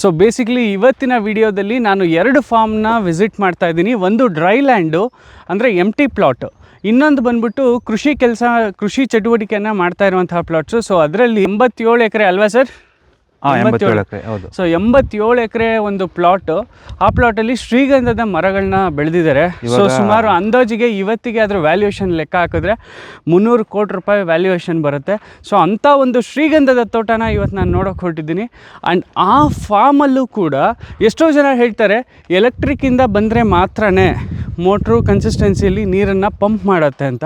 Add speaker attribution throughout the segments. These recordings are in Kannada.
Speaker 1: ಸೊ ಬೇಸಿಕ್ಲಿ ಇವತ್ತಿನ ವಿಡಿಯೋದಲ್ಲಿ ನಾನು ಎರಡು ಫಾರ್ಮ್ನ ವಿಸಿಟ್ ಮಾಡ್ತಾ ಇದ್ದೀನಿ. ಒಂದು ಡ್ರೈ ಲ್ಯಾಂಡು ಅಂದರೆ ಎಂ ಟಿ ಪ್ಲಾಟು ಇನ್ನೊಂದು ಬಂದ್ಬಿಟ್ಟು ಕೃಷಿ ಕೆಲಸ, ಕೃಷಿ ಚಟುವಟಿಕೆಯನ್ನು ಮಾಡ್ತಾ ಇರುವಂತಹ ಪ್ಲಾಟ್ಸು ಸೊ ಅದರಲ್ಲಿ ಎಂಬತ್ತೇಳು ಎಕರೆ ಅಲ್ವಾ ಸರ್ ಎಂಬತ್ತೇಳು.
Speaker 2: ಎಕರೆ ಹೌದು.
Speaker 1: ಸೊ ಎಂಬತ್ತೇಳು ಎಕರೆ ಒಂದು ಪ್ಲಾಟ್ ಆ ಪ್ಲಾಟ್ ಅಲ್ಲಿ ಶ್ರೀಗಂಧದ ಮರಗಳನ್ನ ಬೆಳೆದಿದ್ದಾರೆ ಸೊ ಸುಮಾರು ಅಂದಾಜಿಗೆ ಇವತ್ತಿಗೆ ಅದರ ವ್ಯಾಲ್ಯೂಯೇಷನ್ ಲೆಕ್ಕ ಹಾಕಿದ್ರೆ ಮುನ್ನೂರು ಕೋಟಿ ರೂಪಾಯಿ ವ್ಯಾಲ್ಯೂಯೇಷನ್ ಬರುತ್ತೆ. ಸೊ ಅಂಥ ಒಂದು ಶ್ರೀಗಂಧದ ತೋಟನ ಇವತ್ತು ನಾನು ನೋಡೋಕೆ ಹೊರಟಿದ್ದೀನಿ. ಆ್ಯಂಡ್ ಆ ಫಾರ್ಮಲ್ಲೂ ಕೂಡ ಎಷ್ಟೋ ಜನ ಹೇಳ್ತಾರೆ ಎಲೆಕ್ಟ್ರಿಕ್ಕಿಂದ ಬಂದರೆ ಮಾತ್ರನೇ ಮೋಟ್ರು ಕನ್ಸಿಸ್ಟೆನ್ಸಿಯಲ್ಲಿ ನೀರನ್ನು ಪಂಪ್ ಮಾಡುತ್ತೆ ಅಂತ.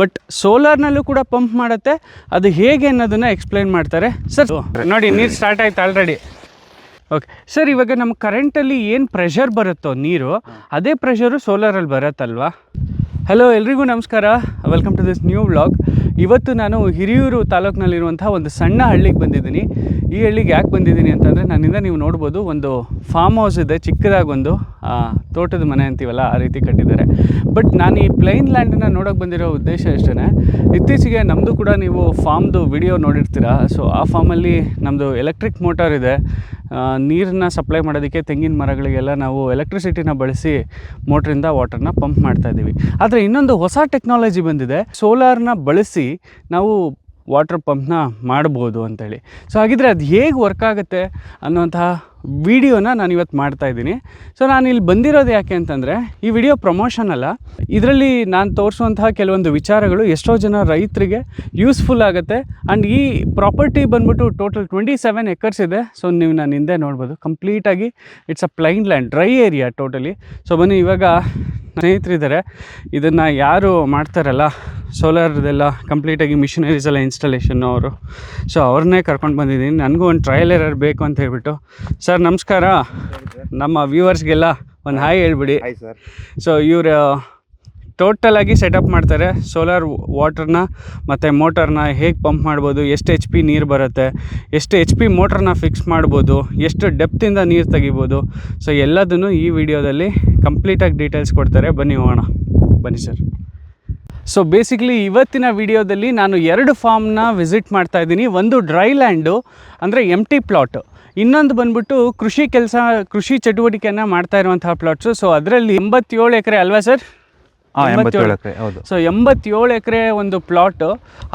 Speaker 1: ಬಟ್ ಸೋಲಾರ್ನಲ್ಲೂ ಕೂಡ ಪಂಪ್ ಮಾಡುತ್ತೆ. ಅದು ಹೇಗೆ ಅನ್ನೋದನ್ನು ಎಕ್ಸ್ಪ್ಲೈನ್ ಮಾಡ್ತಾರೆ. ಸರ್, ನೋಡಿ, ನೀರು ಸ್ಟಾರ್ಟ್ ಆಯ್ತು ಆಲ್ರೆಡಿ ಓಕೆ, ಸರ್, ಇವಾಗ ನಮ್ಮ ಕರೆಂಟಲ್ಲಿ ಏನು ಪ್ರೆಷರ್ ಬರುತ್ತೋ, ನೀರು, ಅದೇ ಪ್ರೆಷರು ಸೋಲಾರಲ್ಲಿ ಬರುತ್ತಲ್ವಾ? ಹಲೋ ಎಲ್ರಿಗೂ ನಮಸ್ಕಾರ. Welcome to this new vlog ಇವತ್ತು ನಾನು ಹಿರಿಯೂರು ತಾಲೂಕಿನಲ್ಲಿರುವಂಥ ಒಂದು ಸಣ್ಣ ಹಳ್ಳಿಗೆ ಬಂದಿದ್ದೀನಿ. ಈ ಹಳ್ಳಿಗೆ ಯಾಕೆ ಬಂದಿದ್ದೀನಿ ಅಂತಂದರೆ ನನ್ನಿಂದ ನೀವು ನೋಡ್ಬೋದು ಒಂದು ಫಾರ್ಮ್ ಹೌಸ್ ಇದೆ, ಚಿಕ್ಕದಾಗಿ ಒಂದು ತೋಟದ ಮನೆ ಅಂತೀವಲ್ಲ, ಆ ರೀತಿ ಕಟ್ಟಿದ್ದಾರೆ. ಬಟ್ ನಾನು ಈ ಪ್ಲೈನ್ ಲ್ಯಾಂಡನ್ನು ನೋಡೋಕೆ ಬಂದಿರೋ ಉದ್ದೇಶ ಅಷ್ಟೇ ಇತ್ತೀಚೆಗೆ ನಮ್ಮದು ಕೂಡ ನೀವು ಫಾರ್ಮ್ದು ವಿಡಿಯೋ ನೋಡಿರ್ತೀರ. ಸೊ ಆ ಫಾರ್ಮಲ್ಲಿ ನಮ್ಮದು ಎಲೆಕ್ಟ್ರಿಕ್ ಮೋಟಾರ್ ಇದೆ. ನೀರನ್ನ ಸಪ್ಲೈ ಮಾಡೋದಕ್ಕೆ ತೆಂಗಿನ ಮರಗಳಿಗೆಲ್ಲ ನಾವು ಎಲೆಕ್ಟ್ರಿಸಿಟಿನ ಬಳಸಿ ಮೋಟ್ರಿಂದ ವಾಟರ್ನ ಪಂಪ್ ಮಾಡ್ತಾ ಇದ್ದೀವಿ. ಆದರೆ ಇನ್ನೊಂದು ಹೊಸ ಟೆಕ್ನಾಲಜಿ ಬಂದಿದೆ. ಸೋಲಾರ್ನ ಬಳಸಿ ನಾವು ವಾಟರ್ ಪಂಪ್ನ ಮಾಡ್ಬೋದು ಅಂತೇಳಿ. ಸೊ ಹಾಗಿದ್ರೆ ಅದು ಹೇಗೆ ವರ್ಕ್ ಆಗುತ್ತೆ ಅನ್ನುವಂತಹ ವಿಡಿಯೋನ ನಾನು ಇವತ್ತು ಮಾಡ್ತಾ ಇದ್ದೀನಿ. ಸೊ ನಾನು ಇಲ್ಲಿ ಬಂದಿರೋದು ಯಾಕೆ ಅಂತಂದರೆ, ಈ ವಿಡಿಯೋ ಪ್ರಮೋಷನ್ ಅಲ್ಲ. ಇದರಲ್ಲಿ ನಾನು ತೋರಿಸುವಂತಹ ಕೆಲವೊಂದು ವಿಚಾರಗಳು ಎಷ್ಟೋ ಜನ ರೈತರಿಗೆ ಯೂಸ್ಫುಲ್ ಆಗುತ್ತೆ. ಆ್ಯಂಡ್ ಈ ಪ್ರಾಪರ್ಟಿ ಬಂದ್ಬಿಟ್ಟು ಟೋಟಲ್ ಟ್ವೆಂಟಿ ಸೆವೆನ್ ಎಕರ್ಸ್ ಇದೆ. ಸೊ ನೀವು ನಾನು ಹಿಂದೆ ನೋಡ್ಬೋದು. ಕಂಪ್ಲೀಟಾಗಿ it's a plain land dry area totally so ಬನ್ನಿ, ಇವಾಗ ಸ್ನೇಹಿತರಿದ್ದಾರೆ. ಇದನ್ನು ಯಾರು ಮಾಡ್ತಾರಲ್ಲ ಸೋಲಾರ್ದೆಲ್ಲ ಕಂಪ್ಲೀಟಾಗಿ ಮಿಷಿನರೀಸ್ ಎಲ್ಲ ಇನ್ಸ್ಟಾಲೇಷನ್ನು ಅವರು. ಸೊ ಅವ್ರನ್ನೇ ಕರ್ಕೊಂಡು ಬಂದಿದ್ದೀನಿ. ನನಗೂ ಒಂದು ಟ್ರಯಲ್ ಎರರ್ ಬೇಕು ಅಂತ ಹೇಳ್ಬಿಟ್ಟು. ಸರ್ ನಮಸ್ಕಾರ. ನಮ್ಮ ವ್ಯೂವರ್ಸ್ಗೆಲ್ಲ ಒಂದು ಹಾಯ್ ಹೇಳ್ಬಿಡಿ.
Speaker 2: ಸರ್
Speaker 1: ಸೊ ಇವರು ಟೋಟಲಾಗಿ ಸೆಟಪ್ ಮಾಡ್ತಾರೆ. ಸೋಲಾರ್ ವಾಟರ್ನ ಮತ್ತು ಮೋಟರ್ನ ಹೇಗೆ ಪಂಪ್ ಮಾಡ್ಬೋದು ಎಷ್ಟು ಎಚ್ ಪಿ ನೀರು ಬರುತ್ತೆ ಎಷ್ಟು ಎಚ್ ಪಿ ಮೋಟ್ರನ್ನ ಫಿಕ್ಸ್ ಮಾಡ್ಬೋದು ಎಷ್ಟು ಡೆಪ್ತಿಂದ ನೀರು ತೆಗಿಬೋದು. ಸೊ ಎಲ್ಲದನ್ನು ಈ ವಿಡಿಯೋದಲ್ಲಿ ಕಂಪ್ಲೀಟಾಗಿ ಡೀಟೇಲ್ಸ್ ಕೊಡ್ತಾರೆ. ಬನ್ನಿ ಹೋಗೋಣ. ಬನ್ನಿ ಸರ್ ಸೊ ಬೇಸಿಕ್ಲಿ ಇವತ್ತಿನ ವಿಡಿಯೋದಲ್ಲಿ ನಾನು ಎರಡು ಫಾರ್ಮ್ನ ವಿಸಿಟ್ ಮಾಡ್ತಾ ಇದ್ದೀನಿ. ಒಂದು ಡ್ರೈ ಲ್ಯಾಂಡು ಅಂದರೆ ಎಂ ಟಿ ಪ್ಲಾಟ್ ಇನ್ನೊಂದು ಬಂದ್ಬಿಟ್ಟು ಕೃಷಿ ಕೆಲಸ, ಕೃಷಿ ಚಟುವಟಿಕೆಯನ್ನು ಮಾಡ್ತಾ ಇರುವಂತಹ ಪ್ಲಾಟ್ಸು ಸೊ ಅದರಲ್ಲಿ ಎಂಬತ್ತೇಳು ಎಕರೆ ಅಲ್ವಾ ಸರ್
Speaker 2: ಎಂಬತ್ತೇಳು ಎಕರೆ ಹೌದು.
Speaker 1: ಸೊ ಎಂಬತ್ತೇಳು ಎಕರೆ ಒಂದು ಪ್ಲಾಟ್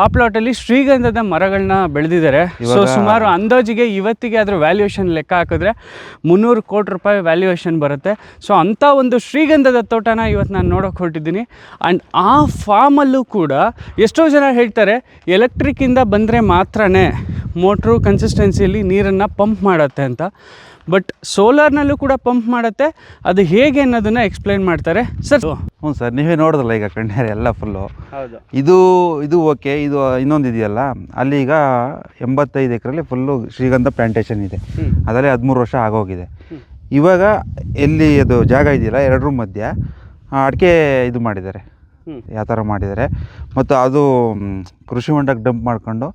Speaker 1: ಆ ಪ್ಲಾಟ್ ಅಲ್ಲಿ ಶ್ರೀಗಂಧದ ಮರಗಳನ್ನ ಬೆಳೆದಿದ್ದಾರೆ ಸೊ ಸುಮಾರು ಅಂದಾಜಿಗೆ ಇವತ್ತಿಗೆ ಅದರ ವ್ಯಾಲ್ಯೂಯೇಷನ್ ಲೆಕ್ಕ ಹಾಕಿದ್ರೆ ಮುನ್ನೂರು ಕೋಟಿ ರೂಪಾಯಿ ವ್ಯಾಲ್ಯೂಯೇಷನ್ ಬರುತ್ತೆ. ಸೊ ಅಂಥ ಒಂದು ಶ್ರೀಗಂಧದ ತೋಟನ ಇವತ್ತು ನಾನು ನೋಡೋಕೆ ಹೊರಟಿದ್ದೀನಿ. ಆ್ಯಂಡ್ ಆ ಫಾರ್ಮಲ್ಲೂ ಕೂಡ ಎಷ್ಟೋ ಜನ ಹೇಳ್ತಾರೆ ಎಲೆಕ್ಟ್ರಿಕ್ಕಿಂದ ಬಂದರೆ ಮಾತ್ರನೇ ಮೋಟ್ರು ಕನ್ಸಿಸ್ಟೆನ್ಸಿಯಲ್ಲಿ ನೀರನ್ನು ಪಂಪ್ ಮಾಡುತ್ತೆ ಅಂತ. ಬಟ್ ಸೋಲಾರ್ನಲ್ಲೂ ಕೂಡ ಪಂಪ್ ಮಾಡುತ್ತೆ. ಅದು ಹೇಗೆ ಅನ್ನೋದನ್ನ ಎಕ್ಸ್ಪ್ಲೈನ್ ಮಾಡ್ತಾರೆ. ಸರ್
Speaker 2: ಹ್ಞೂ ಸರ್ ನೀವೇ ನೋಡಿದ್ರಲ್ಲ ಈಗ ಕಣ್ಣೇರಿ ಎಲ್ಲ ಫುಲ್ಲು
Speaker 1: ಹೌದು.
Speaker 2: ಇದು ಇದು ಓಕೆ ಇದು ಇನ್ನೊಂದು ಇದೆಯಲ್ಲ? ಅಲ್ಲಿ ಈಗ ಎಂಬತ್ತೈದು ಎಕರೆಲ್ಲಿ ಫುಲ್ಲು ಶ್ರೀಗಂಧ ಪ್ಲಾಂಟೇಶನ್ ಇದೆ. ಅದರಲ್ಲಿ ಹದಿಮೂರು ವರ್ಷ ಆಗೋಗಿದೆ. ಇವಾಗ ಎಲ್ಲಿ ಅದು ಜಾಗ ಇದೆಯಲ್ಲ ಎರಡರ ಮಧ್ಯ ಅಡಿಕೆ ಇದು ಮಾಡಿದ್ದಾರೆ. ಯಾವ ಥರ ಮಾಡಿದ್ದಾರೆ. ಮತ್ತು ಅದು ಕೃಷಿ ಹೊಂಡಕ್ಕೆ ಡಂಪ್ ಮಾಡ್ಕೊಂಡು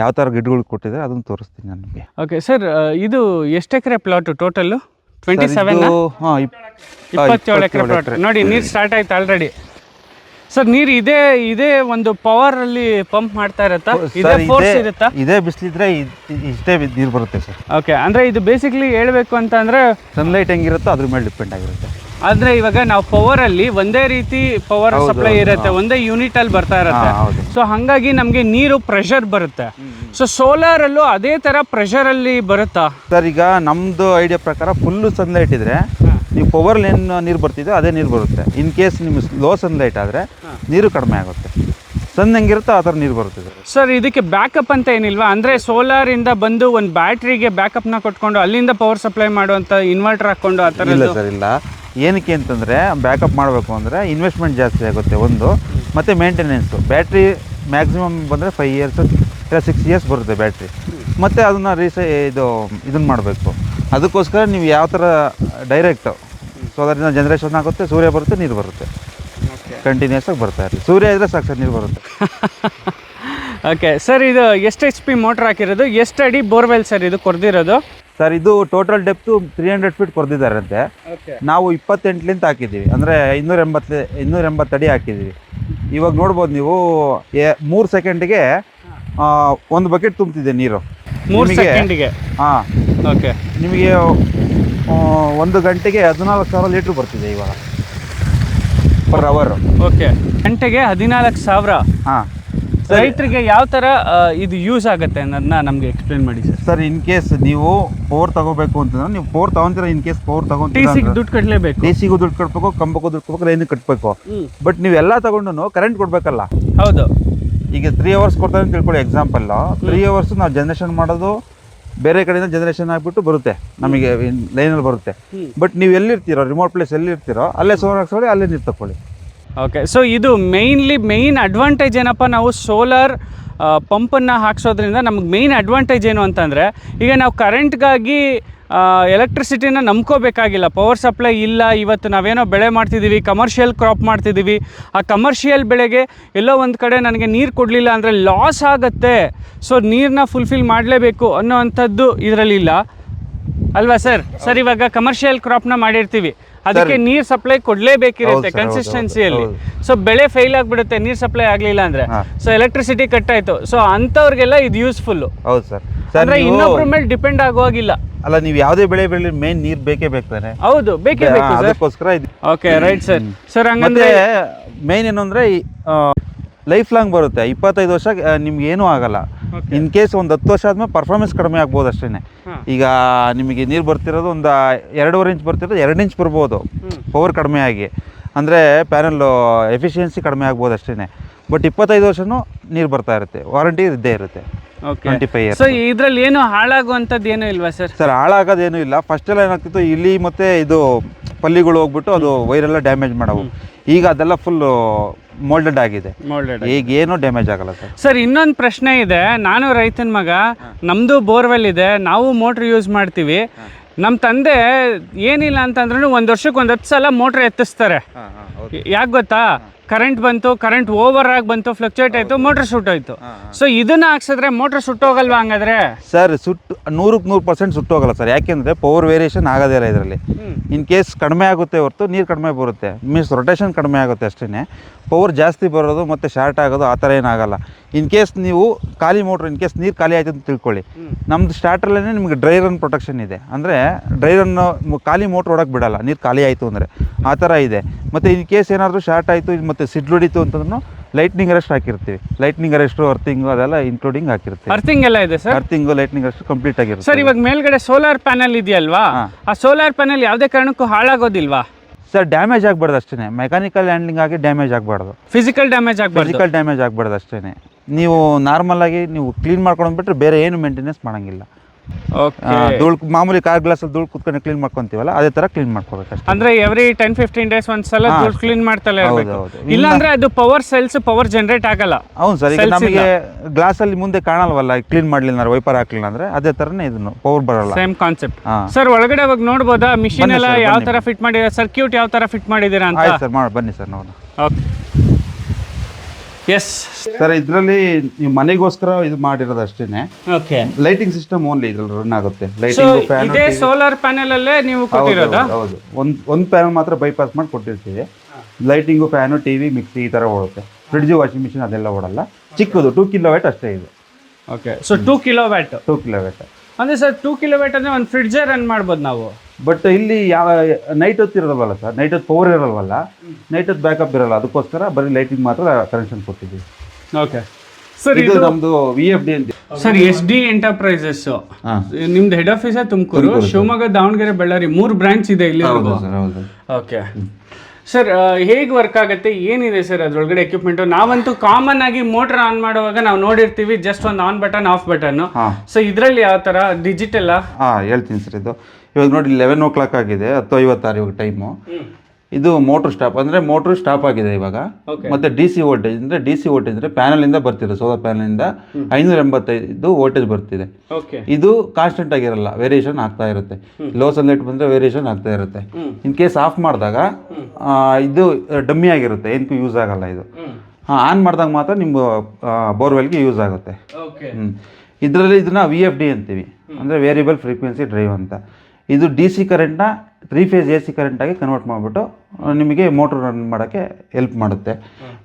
Speaker 2: ಯಾವ ಥರ ಗಿಡಗಳು ಕೊಟ್ಟಿದ್ದಾರೆ ಅದನ್ನು ತೋರಿಸ್ತೀನಿ ನಾನು ನಿಮಗೆ.
Speaker 1: ಓಕೆ ಸರ್ ಇದು ಎಷ್ಟು ಎಕರೆ ಪ್ಲಾಟ್ ಟೋಟಲ್ಲು ಟ್ವೆಂಟಿ ಸೆವೆನ್
Speaker 2: ಹಾಂ
Speaker 1: ಇಪ್ಪತ್ತೇಳು ಎಕರೆ ಪ್ಲಾಟ್ ನೋಡಿ ನೀರು ಸ್ಟಾರ್ಟ್ ಆಯ್ತು ಆಲ್ರೆಡಿ ಸರ್ ನೀರು ಇದೇ ಇದೇ ಒಂದು ಪವರ್ ಅಲ್ಲಿ ಪಂಪ್ ಮಾಡ್ತಾ ಇರತ್ತಾ? ಇದೇ ಫೋರ್ಸ್ ಇರುತ್ತಾ?
Speaker 2: ಇದೇ ಬಿಸಿಲಿದ್ರೆ ಇಷ್ಟೇ ನೀರು ಬರುತ್ತೆ ಸರ್.
Speaker 1: ಓಕೆ ಅಂದ್ರೆ ಇದು ಬೇಸಿಕ್ಲಿ ಹೇಳ್ಬೇಕು ಅಂತ ಅಂದ್ರೆ
Speaker 2: ಸನ್ಲೈಟ್ ಹೆಂಗಿರುತ್ತೋ ಅದ್ರ ಮೇಲೆ ಡಿಪೆಂಡ್ ಆಗಿರುತ್ತೆ.
Speaker 1: ಆದ್ರೆ ಇವಾಗ ನಾವು ಪವರ್ ಅಲ್ಲಿ ಒಂದೇ ರೀತಿ ಪವರ್ ಸಪ್ಲೈ ಇರುತ್ತೆ ಒಂದೇ ಯೂನಿಟ್ ಅಲ್ಲಿ ಬರ್ತಾ ಇರುತ್ತೆ. ಸೊ ಹಂಗಾಗಿ ನಮಗೆ ನೀರು ಪ್ರೆಷರ್ ಬರುತ್ತೆ. ಸೊ ಸೋಲಾರ್ ಅಲ್ಲೂ ಅದೇ ತರ ಪ್ರೆಷರ್ ಅಲ್ಲಿ ಬರುತ್ತಾ?
Speaker 2: ಸರ್ ಈಗ ನಮ್ಮದು ಐಡಿಯಾ ಪ್ರಕಾರ ಫುಲ್ಲು ಸನ್ಲೈಟ್ ಇದ್ರೆ ನೀವು ಪವರ್ ಏನು ನೀರು ಬರ್ತಿದೆ ಅದೇ ನೀರು ಬರುತ್ತೆ. ಇನ್ ಕೇಸ್ ನಿಮ್ಗೆ ಲೋ ಸನ್ಲೈಟ್ ಆದರೆ ನೀರು ಕಡಿಮೆ ಆಗುತ್ತೆ. ಸನ್ ಹೆಂಗಿರುತ್ತೋ ಆ ಥರ ನೀರು ಬರುತ್ತೆ ಸರ್.
Speaker 1: ಇದಕ್ಕೆ ಬ್ಯಾಕಪ್ ಅಂತ ಏನಿಲ್ವಾ? ಅಂದರೆ ಸೋಲಾರ್ ಇಂದ ಬಂದು ಒಂದು ಬ್ಯಾಟ್ರಿಗೆ ಬ್ಯಾಕಪ್ನ ಕೊಟ್ಕೊಂಡು ಅಲ್ಲಿಂದ ಪವರ್ ಸಪ್ಲೈ ಮಾಡುವಂಥ ಇನ್ವರ್ಟರ್ ಹಾಕ್ಕೊಂಡು ಆ ಥರ
Speaker 2: ಇಲ್ಲ ಸರ್ ಇಲ್ಲ. ಏನಕ್ಕೆ ಅಂತಂದರೆ ಬ್ಯಾಕಪ್ ಮಾಡಬೇಕು ಅಂದರೆ ಇನ್ವೆಸ್ಟ್ಮೆಂಟ್ ಜಾಸ್ತಿ ಆಗುತ್ತೆ ಒಂದು ಮತ್ತು ಮೇಂಟೆನೆನ್ಸು ಬ್ಯಾಟ್ರಿ ಮ್ಯಾಕ್ಸಿಮಮ್ ಬಂದರೆ ಫೈವ್ ಇಯರ್ಸ್ ಇಲ್ಲ ಸಿಕ್ಸ್ ಇಯರ್ಸ್ ಬರುತ್ತೆ ಬ್ಯಾಟ್ರಿ ಮತ್ತು ಅದನ್ನು ರೀಸ ಇದು ಇದನ್ನು ಮಾಡಬೇಕು. ಅದಕ್ಕೋಸ್ಕರ ನೀವು ಯಾವ ಥರ ಡೈರೆಕ್ಟ್ ಸೋಲಾರಿಂದ ಜನ್ರೇಷನ್ ಆಗುತ್ತೆ ಸೂರ್ಯ ಬರುತ್ತೆ ನೀರು ಬರುತ್ತೆ. ಕಂಟಿನ್ಯೂಸ್ ಆಗಿ ಬರ್ತಾ ಇರಲಿ ಸೂರ್ಯ ಇದ್ರೆ ಸಾಕು ಸರ್ ನೀರು ಬರುತ್ತೆ.
Speaker 1: ಓಕೆ ಸರ್ ಇದು ಎಷ್ಟು ಎಚ್ ಪಿ ಮೋಟ್ರ್ ಹಾಕಿರೋದು? ಎಷ್ಟು ಅಡಿ ಬೋರ್ವೆಲ್ ಸರ್ ಇದು ಕೊರ್ದಿರೋದು
Speaker 2: ಸರ್ ಇದು total depth three hundred feet ಕೊರೆದಿದ್ದಾರಂತೆ ನಾವು ಇಪ್ಪತ್ತೆಂಟ್ಲಿಂದ ಹಾಕಿದ್ದೀವಿ. ಅಂದರೆ ಇನ್ನೂರ ಎಂಬತ್ತು ಇನ್ನೂರ ಎಂಬತ್ತು ಅಡಿ ಹಾಕಿದ್ದೀವಿ. ಇವಾಗ ನೋಡ್ಬೋದು ನೀವು ಮೂರು ಸೆಕೆಂಡಿಗೆ ಒಂದು ಬಕೆಟ್ ತುಂಬ್ತಿದೆ ನೀರು.
Speaker 1: ಮೂರು ಸೆಕೆಂಡಿಗೆ
Speaker 2: ಹಾಂ.
Speaker 1: ಓಕೆ
Speaker 2: ನಿಮಗೆ ಒಂದು ಗಂಟೆಗೆ ಹದಿನಾಲ್ಕು ಸಾವಿರ ಲೀಟ್ರ್ ಬರ್ತಿದೆ ಇವಾಗ. ಪರ್ ಅವರು
Speaker 1: ಓಕೆ ಗಂಟೆಗೆ ಹದಿನಾಲ್ಕು ಸಾವಿರ?
Speaker 2: ಹಾಂ.
Speaker 1: ರೈತರಿಗೆ ಯಾವ ಥರ ಇದು ಯೂಸ್ ಆಗುತ್ತೆ ಅನ್ನೋದನ್ನ ನಮಗೆ ಎಕ್ಸ್ಪ್ಲೇನ್ ಮಾಡಿ ಸರ್.
Speaker 2: ಸರ್ ಇನ್ ಕೇಸ್ ನೀವು ಪವರ್ ತಗೋಬೇಕು ಅಂತಂದ್ರೆ ನೀವು ಪವರ್ ತಗೊಂತೀರಾ ಇನ್ ಕೇಸ್ ಪವರ್
Speaker 1: ಟಿ
Speaker 2: ತಗೊಂತೀರಾ
Speaker 1: ಸಿಗೆ ದುಡ್ಡು ಕಟ್ಟಲೇಬೇಕು
Speaker 2: ಟಿ ಸಿಗೂ ದುಡ್ಡು ಕಟ್ಟಬೇಕು ಕಂಬಕ್ಕೂ ದುಡ್ಡು ಕಟ್ಟಬೇಕು ಲೈನ್ ಕಟ್ಟಬೇಕು
Speaker 1: ಬಟ್
Speaker 2: ಬಟ್ ನೀವೆಲ್ಲ ತಗೊಂಡು ಕರೆಂಟ್ ಕೊಡಬೇಕಲ್ಲ.
Speaker 1: ಹೌದು.
Speaker 2: ಈಗ ತ್ರೀ ಅವರ್ಸ್ ಕೊಡ್ತಾರೆ ಅಂತ ತಿಳ್ಕೊಳ್ಳಿ ಎಕ್ಸಾಂಪಲ್ ತ್ರೀ ಅವರ್ಸ್ ನಾವು ಜನರೇಷನ್ ಮಾಡೋದು ಬೇರೆ ಕಡೆಯಿಂದ ಜನರೇಷನ್ ಆಗಿಬಿಟ್ಟು ಬರುತ್ತೆ. ನಮಗೆ ಲೈನಲ್ಲಿ ಬರುತ್ತೆ. ಬಟ್ ನೀವು ಎಲ್ಲಿರ್ತೀರೋ ರಿಮೋಟ್ ಪ್ಲೇಸ್ ಎಲ್ಲಿರ್ತೀರೋ ಅಲ್ಲೇ ಸೋಲಾರ್ ಹಾಕ್ಸ್ಕೊಳ್ಳಿ ಅಲ್ಲೇ ನೀರು ತಗೊಳ್ಳಿ
Speaker 1: ಓಕೆ ಸೊ ಇದು ಮೇಯ್ನ್ಲಿ ಮೇಯ್ನ್ ಅಡ್ವಾಂಟೇಜ್ ಏನಪ್ಪ, ನಾವು ಸೋಲಾರ್ ಪಂಪನ್ನು ಹಾಕ್ಸೋದ್ರಿಂದ ನಮ್ಗೆ ಮೇಯ್ನ್ ಅಡ್ವಾಂಟೇಜ್ ಏನು ಅಂತಂದರೆ, ಈಗ ನಾವು ಕರೆಂಟ್ಗಾಗಿ ಎಲೆಕ್ಟ್ರಿಸಿಟಿನ ನಂಬ್ಕೋಬೇಕಾಗಿಲ್ಲ. ಪವರ್ ಸಪ್ಲೈ ಇಲ್ಲ, ಇವತ್ತು ನಾವೇನೋ ಬೆಳೆ ಮಾಡ್ತಿದ್ದೀವಿ ಕಮರ್ಷಿಯಲ್ ಕ್ರಾಪ್ ಮಾಡ್ತಿದ್ದೀವಿ ಆ ಕಮರ್ಷಿಯಲ್ ಬೆಳೆಗೆ ಎಲ್ಲೋ ಒಂದು ಕಡೆ ನನಗೆ ನೀರು ಕೊಡಲಿಲ್ಲ ಅಂದರೆ ಲಾಸ್ ಆಗುತ್ತೆ. ಸೊ ನೀರನ್ನ ಫುಲ್ಫಿಲ್ ಮಾಡಲೇಬೇಕು ಅನ್ನೋ ಅಂಥದ್ದು ಇದರಲ್ಲಿ ಇಲ್ಲ. ಅಲ್ವಾ ಸರ್? ಸರ್, ಇವಾಗ ಕಮರ್ಷಿಯಲ್ ಕ್ರಾಪ್ನ ಮಾಡಿರ್ತೀವಿ. ಅದಕ್ಕೆ ನೀರ್ ಸಪ್ಲೈ ಕೊಡ್ಲೇಬೇಕಿರುತ್ತೆ ಕನ್ಸಿಸ್ಟೆನ್ಸಿಯಲ್ಲಿ. ಸೊ ಬೆಳೆ ಫೇಲ್ ಆಗ್ಬಿಡುತ್ತೆ ನೀರ್ ಸಪ್ಲೈ ಆಗ್ಲಿಲ್ಲ ಅಂದ್ರೆ. ಸೊ ಎಲೆಕ್ಟ್ರಿಸಿಟಿ ಕಟ್ ಆಯ್ತು ಸೊ ಅಂತವ್ರಿಗೆಲ್ಲ ಇದು ಯೂಸ್ಫುಲ್
Speaker 2: ಹೌದು ಸರ್.
Speaker 1: ಅಂದ್ರೆ
Speaker 2: ಇನ್ನೊಬ್ಬರ
Speaker 1: ಇನ್ನೊಬ್ರ ಮೇಲೆ ಡಿಪೆಂಡ್ ಆಗುವಾಗಿಲ್ಲ.
Speaker 2: ಅಲ್ಲ ನೀವು ಯಾವುದೇ ಬೆಳೆ ಬೆಳೆ ಮೇನ್ ನೀರ್ ಬೇಕೇ ಬೇಕಾನೆ
Speaker 1: ಹೌದು ಬೇಕೇ ಬೇಕು
Speaker 2: ಅದಕ್ಕೋಸ್ಕರ ಇದು.
Speaker 1: ಓಕೆ ರೈಟ್ ಸರ್ ಸರ್ ಹಂಗಂದ್ರೆ
Speaker 2: ಮೇನ್ ಏನು ಅಂದ್ರೆ ಲೈಫ್ ಲಾಂಗ್ ಬರುತ್ತೆ. ಇಪ್ಪತ್ತೈದು ವರ್ಷ ನಿಮ್ಗೆ ಏನೂ ಆಗಲ್ಲ. ಇನ್ ಕೇಸ್ ಒಂದು ಹತ್ತು ವರ್ಷ ಆದ್ಮೇಲೆ ಪರ್ಫಾರ್ಮೆನ್ಸ್ ಕಡಿಮೆ ಆಗ್ಬೋದು ಅಷ್ಟೇ. ಈಗ ನಿಮಗೆ ನೀರು ಬರ್ತಿರೋದು ಒಂದು ಎರಡೂವರೆ ಇಂಚ್ ಬರ್ತಿರೋದು ಎರಡು ಇಂಚ್ ಬರ್ಬೋದು. ಪವರ್ ಕಡಿಮೆ ಆಗಿ. ಅಂದರೆ ಪ್ಯಾನಲ್ಲು ಎಫಿಷಿಯನ್ಸಿ ಕಡಿಮೆ ಆಗ್ಬೋದು ಅಷ್ಟೇ ಬಟ್ ಇಪ್ಪತ್ತೈದು ವರ್ಷನೂ ನೀರು ಬರ್ತಾ ಇರುತ್ತೆ. ವಾರಂಟಿ ಇದ್ದೇ ಇರುತ್ತೆ. ಟ್ವೆಂಟಿ ಫೈವ್ ಇಯರ್ಸ್
Speaker 1: ಸೊ ಇದ್ರಲ್ಲಿ ಏನು ಹಾಳಾಗುವಂಥದ್ದು ಏನೂ ಇಲ್ವಾ ಸರ್?
Speaker 2: ಸರ್ ಹಾಳಾಗೋದೇನೂ ಇಲ್ಲ. ಫಸ್ಟ್ ಎಲ್ಲ ಏನಾಗ್ತಿತ್ತು ಇಲ್ಲಿ ಮತ್ತು ಇದು ಪಲ್ಲಿಗಳು ಹೋಗ್ಬಿಟ್ಟು ಅದು ವೈರೆಲ್ಲ ಡ್ಯಾಮೇಜ್ ಮಾಡವು. ಈಗ ಅದೆಲ್ಲ ಫುಲ್ ಮೋಲ್ಡೆಡ್ ಆಗಿದೆ.
Speaker 1: ಮೋಲ್ಡೆಡ್
Speaker 2: ಈಗ ಏನೂ ಡ್ಯಾಮೇಜ್ ಆಗಲ್ಲ ಸರ್.
Speaker 1: ಸರ್ ಇನ್ನೊಂದು ಪ್ರಶ್ನೆ ಇದೆ. ನಾನು ರೈತನ ಮಗ ನಮ್ಮದು ಬೋರ್ವೆಲ್ ಇದೆ ನಾವು ಮೋಟ್ರ್ ಯೂಸ್ ಮಾಡ್ತೀವಿ. ನಮ್ಮ ತಂದೆ ಏನಿಲ್ಲ ಅಂತಂದ್ರೂ ಒಂದು ವರ್ಷಕ್ಕೆ ಒಂದು ಹತ್ತು ಸಲ ಮೋಟ್ರ್ ಎತ್ತಿಸ್ತಾರೆ. ಯಾಕೆ ಗೊತ್ತಾ? ಕರೆಂಟ್ ಬಂತು ಕರೆಂಟ್ ಓವರ್ ಆಗಿ ಬಂತು ಫ್ಲಕ್ಚುಯೇಟ್ ಆಯಿತು ಮೋಟ್ರ್ ಸುಟ್ಟೋಯ್ತು ಸೊ ಇದನ್ನ ಹಾಕ್ಸಿದ್ರೆ ಮೋಟ್ರ್ ಸುಟ್ಟೋಗಲ್ವಾ ಹಂಗಾದ್ರೆ?
Speaker 2: ಸರ್ ಸುಟ್ಟು ನೂರಕ್ಕೆ ನೂರು ಪರ್ಸೆಂಟ್ ಸುಟ್ಟೋಗಲ್ಲ ಸರ್ ಯಾಕೆಂದರೆ ಪವರ್ ವೇರಿಯೇಷನ್ ಆಗೋದೇ ಇಲ್ಲ ಇದರಲ್ಲಿ. ಇನ್ ಕೇಸ್ ಕಡಿಮೆ ಆಗುತ್ತೆ ಹೊರತು ನೀರು ಕಡಿಮೆ ಬರುತ್ತೆ. ಮೀನ್ಸ್ ರೊಟೇಷನ್ ಕಡಿಮೆ ಆಗುತ್ತೆ ಅಷ್ಟೇ ಪವರ್ ಜಾಸ್ತಿ ಬರೋದು ಮತ್ತೆ ಶಾರ್ಟ್ ಆಗೋದು ಆ ಥರ ಏನಾಗಲ್ಲ ಇನ್ ಕೇಸ್ ನೀವು ಖಾಲಿ ಮೋಟ್ರ್ ಇನ್ ಕೇಸ್ ನೀರು ಖಾಲಿ ಆಯ್ತು ಅಂತ ತಿಳ್ಕೊಳ್ಳಿ. ನಮ್ದು ಸ್ಟಾರ್ಟರ್ಲೇ ನಿಮಗೆ ಡ್ರೈ ರನ್ ಪ್ರೊಟೆಕ್ಷನ್ ಇದೆ. ಅಂದರೆ ಡ್ರೈ ರನ್ ಖಾಲಿ ಮೋಟ್ರ್ ಓಡಕ್ಕೆ ಬಿಡಲ್ಲ. ನೀರು ಖಾಲಿ ಆಯಿತು ಅಂದರೆ ಆ ಥರ ಇದೆ. ಮತ್ತು ಇನ್ ಕೇಸ್ ಏನಾದರೂ ಶಾರ್ಟ್ ಆಯಿತು ಮತ್ತು ಸಿಡ್ಲುಡಿತು ಅಂತಂದ್ರೂ ಲೈಟ್ನಿಂಗ್ ಅರೆಸ್ಟ್ ಹಾಕಿರ್ತೀವಿ. ಲೈಟ್ನಿಂಗ್ ಅರೆಸ್ಟ್ ಅರ್ಥಿಂಗು ಅದೆಲ್ಲ ಇನ್ಕ್ಲೂಡಿಂಗ್ ಹಾಕಿರ್ತೀವಿ.
Speaker 1: ಅರ್ಥಿಂಗ್ ಎಲ್ಲ ಇದೆ sir
Speaker 2: earthing lightning arrest complete ಆಗಿರುತ್ತೆ.
Speaker 1: ಸರ್ ಇವಾಗ ಮೇಲ್ಗಡೆ ಸೋಲಾರ್ ಪ್ಯಾನಲ್ ಇದೆಯಲ್ವಾ. ಆ ಸೋಲಾರ್ ಪ್ಯಾನಲ್ ಯಾವುದೇ ಕಾರಣಕ್ಕೂ ಹಾಳಾಗೋದಿಲ್ವಾ?
Speaker 2: ಸರ್ ಡ್ಯಾಮೇಜ್ ಆಗಬಾರ್ದು ಅಷ್ಟೇ ಮೆಕ್ಯಾನಿಕಲ್ ಹ್ಯಾಂಡ್ಲಿಂಗ್ ಆಗಿ ಡ್ಯಾಮೇಜ್ ಆಗಬಾರ್ದು.
Speaker 1: ಫಿಸಿಕಲ್ ಡ್ಯಾಮೇಜ್ ಆಗಬಾರ್ದು?
Speaker 2: ಫಿಸಿಕಲ್ ಡ್ಯಾಮೇಜ್ ಆಗಬಾರ್ದು ಅಷ್ಟೇ ನೀವು ನಾರ್ಮಲ್ ಆಗಿ ನೀವು ಕ್ಲೀನ್ ಮಾಡ್ಕೊಂಡು ಬಿಟ್ಟರೆ ಬೇರೆ ಏನು ಮೇಂಟೆನೆನ್ಸ್ ಮಾಡಂಗಿಲ್ಲ. ಧೂಳ್ ಮಾಮೂಲಿ ಕಾರ್ ಗ್ಲಾಸಲ್ಲಿ ಧೂಳು ಕುತ್ಕೊಂಡು ಕ್ಲೀನ್ ಮಾಡ್ಕೊಂತೀವಲ್ಲ ಅದೇ ತರ ಕ್ಲೀನ್ ಮಾಡ್ಕೋಬೇಕು ಅಷ್ಟೇ.
Speaker 1: ಅಂದ್ರೆ ಎವ್ರಿ ಟೆನ್ ಫಿಫ್ಟೀನ್ ಡೇಸ್ ಒಂದ್ ಸಲ ಧೂಳ್ ಕ್ಲೀನ್ ಮಾಡ್ತಲೇ ಇರಬೇಕು ಇಲ್ಲ ಅಂದ್ರೆ ಅದು ಪವರ್ ಸೆಲ್ಸ್ ಪವರ್ ಜನರೇಟ್ ಆಗಲ್ಲ.
Speaker 2: ಹೌದು ಸರ್ ಈಗ ನಮಗೆ ಗ್ಲಾಸ್ ಅಲ್ಲಿ ಮುಂದೆ ಕಾಣಲ್ವಲ್ಲ ಕ್ಲೀನ್ ಮಾಡ್ಲಿಲ್ಲ ವೈಪರ್ ಹಾಕ್ಲಿಲ್ಲ ಅಂದ್ರೆ ಅದೇ ತರನೇ ಇದನ್ನು ಪವರ್ ಬರಲ್ಲ.
Speaker 1: ಸೇಮ್ ಕಾನ್ಸೆಪ್ಟ್ ಸರ್ ಒಳಗಡೆ ಹೋಗಿ ನೋಡ್ಬೋದಾ? ಮಿಷಿನ್ ಎಲ್ಲ ಯಾವ ತರ ಫಿಟ್ ಮಾಡಿದೀರಾ ಸರ್ಕ್ಯೂಟ್ ಯಾವ ತರ ಫಿಟ್ ಮಾಡಿದೀರಾ ಅಂತ?
Speaker 2: ಸರ್ ಮಾಡಿ ಬನ್ನಿ ಸರ್ ನೋಡೋಣ.
Speaker 1: ಓಕೆ ಎಸ್
Speaker 2: ಸರ್ ಇದರಲ್ಲಿ ನೀವು ಮನೆಗೋಸ್ಕರ ಇದು ಮಾಡಿರೋದು ಅಷ್ಟೇನೆ.
Speaker 1: ಓಕೆ
Speaker 2: ಲೈಟಿಂಗ್ ಸಿಸ್ಟಮ್ ಓನ್ಲಿ ಇದ್ರಲ್ಲಿ ರನ್ ಆಗುತ್ತೆ. ಲೈಟಿಂಗ್ ಫ್ಯಾನ್
Speaker 1: ಇದೇ ಸೋಲಾರ್ ಪ್ಯಾನೆಲ್ ಅಲ್ಲೇ ನೀವು ಕೊಟ್ಟಿರೋದು?
Speaker 2: ಹೌದು. ಒಂದು ಒಂದು ಪ್ಯಾನಲ್ ಮಾತ್ರ ಬೈಪಾಸ್ ಮಾಡಿ ಕೊಟ್ಟಿರ್ತೀವಿ. Lighting fan T V mixie ಈ ಥರ ಓಡುತ್ತೆ. ಫ್ರಿಡ್ಜ್ ವಾಷಿಂಗ್ ಮಿಷಿನ್ ಅದೆಲ್ಲ ಓಡಲ್ಲ. ಚಿಕ್ಕದು ಟೂ ಕಿಲೋ ವ್ಯಾಟ್ ಅಷ್ಟೇ ಇದು.
Speaker 1: Okay so two kilowatt
Speaker 2: two kilowatt
Speaker 1: ಅಂದ್ರೆ ಸರ್ ಟೂ ಕಿಲೋ ವ್ಯಾಟ್ ಅಂದ್ರೆ ಒಂದು ಫ್ರಿಡ್ಜೇ ರನ್ ಮಾಡ್ಬೋದು ನಾವು.
Speaker 2: ಬಟ್ ಇಲ್ಲಿ ಯಾವ ನೈಟ್ ಹೊತ್ತು ಇರಲ್ವಲ್ಲ ಸರ್ ನೈಟ್ ಹೊತ್ತು ಪವರ್ ಇರಲ್ವಲ್ಲ ನೈಟ್ ಹೊತ್ತು ಬ್ಯಾಕಪ್ ಇರಲ್ಲ ಅದಕ್ಕೋಸ್ಕರ ಬರೀ ಲೈಟಿಂಗ್ ಮಾತ್ರ ಕನೆಕ್ಷನ್ ಕೊಟ್ಟಿದ್ದೀವಿ.
Speaker 1: ಓಕೆ ಸರ್
Speaker 2: ಇದು ನಮ್ದು ವಿ ಎಫ್ ಡಿ ಅಂತ.
Speaker 1: ಸರ್ ಎಸ್ ಡಿ ಎಂಟರ್ಪ್ರೈಸಸ್ ನಿಮ್ದು ಹೆಡ್ ಆಫೀಸ್ ತುಮಕೂರು ಶಿವಮೊಗ್ಗ ದಾವಣಗೆರೆ ಬಳ್ಳಾರಿ ಮೂರು ಬ್ರಾಂಚ್ ಇದೆ ಇಲ್ಲಿ ಓಕೆ ಸರ್ ಹೇಗೆ ವರ್ಕ್ ಆಗುತ್ತೆ? ಏನಿದೆ ಸರ್ ಅದರೊಳಗಡೆ ಎಕ್ವಿಪ್ಮೆಂಟು ನಾವಂತೂ ಕಾಮನ್ ಆಗಿ ಮೋಟರ್ ಆನ್ ಮಾಡುವಾಗ ನಾವು ನೋಡಿರ್ತೀವಿ ಜಸ್ಟ್ ಒಂದು on button off button so ಇದರಲ್ಲಿ ಯಾವ ಥರ ಡಿಜಿಟಲ್
Speaker 2: ಹಾಂ ಹೇಳ್ತೀನಿ ಸರ್ ಇದು. ಇವಾಗ ನೋಡಿ ಲೆವೆನ್ ಓ ಕ್ಲಾಕ್ ಆಗಿದೆ ಹತ್ತು ಐವತ್ತಾರು ಇವಾಗ ಟೈಮು ಇದು ಮೋಟ್ರ್ ಸ್ಟಾಪ್ ಅಂದರೆ ಮೋಟ್ರ್ ಸ್ಟಾಪ್ ಆಗಿದೆ ಇವಾಗ. ಮತ್ತೆ ಡಿ ಸಿ ವೋಲ್ಟೇಜ್ ಅಂದರೆ ಡಿ ಸಿ ವೋಲ್ಟೇಜ್ ಅಂದರೆ ಪ್ಯಾನಲಿಂದ ಬರ್ತಿದೆ ಸೋಲಾರ್ ಪ್ಯಾನಲಿಂದ ಐನೂರ ಎಂಬತ್ತೈದು ವೋಲ್ಟೇಜ್ ಬರ್ತಿದೆ. ಇದು ಕಾನ್ಸ್ಟೆಂಟ್ ಆಗಿರಲ್ಲ ವೇರಿಯೇಷನ್ ಆಗ್ತಾ ಇರುತ್ತೆ. ಲೋ ಸನ್ಲೈಟ್ ಬಂದರೆ ವೇರಿಯೇಷನ್ ಆಗ್ತಾ ಇರುತ್ತೆ. ಇನ್ ಕೇಸ್ ಆಫ್ ಮಾಡಿದಾಗ ಇದು ಡಮ್ಮಿ ಆಗಿರುತ್ತೆ ಏನಕ್ಕೂ ಯೂಸ್ ಆಗಲ್ಲ ಇದು. ಆನ್ ಮಾಡಿದಾಗ ಮಾತ್ರ ನಿಮ್ಮ ಬೋರ್ವೆಲ್ಗೆ ಯೂಸ್ ಆಗುತ್ತೆ.
Speaker 1: ಓಕೆ
Speaker 2: ಇದರಲ್ಲಿ ಇದನ್ನ ವಿ ಎಫ್ ಡಿ ಅಂತೀವಿ. ಅಂದರೆ ವೇರಿಯಬಲ್ ಫ್ರೀಕ್ವೆನ್ಸಿ ಡ್ರೈವ್ ಅಂತ. ಇದು ಡಿ ಸಿ ಕರೆಂಟ್ನ ತ್ರೀ ಫೇಸ್ ಎ ಸಿ ಕರೆಂಟಾಗಿ ಕನ್ವರ್ಟ್ ಮಾಡಿಬಿಟ್ಟು ನಿಮಗೆ ಮೋಟ್ರ್ ರನ್ ಮಾಡೋಕ್ಕೆ ಹೆಲ್ಪ್ ಮಾಡುತ್ತೆ.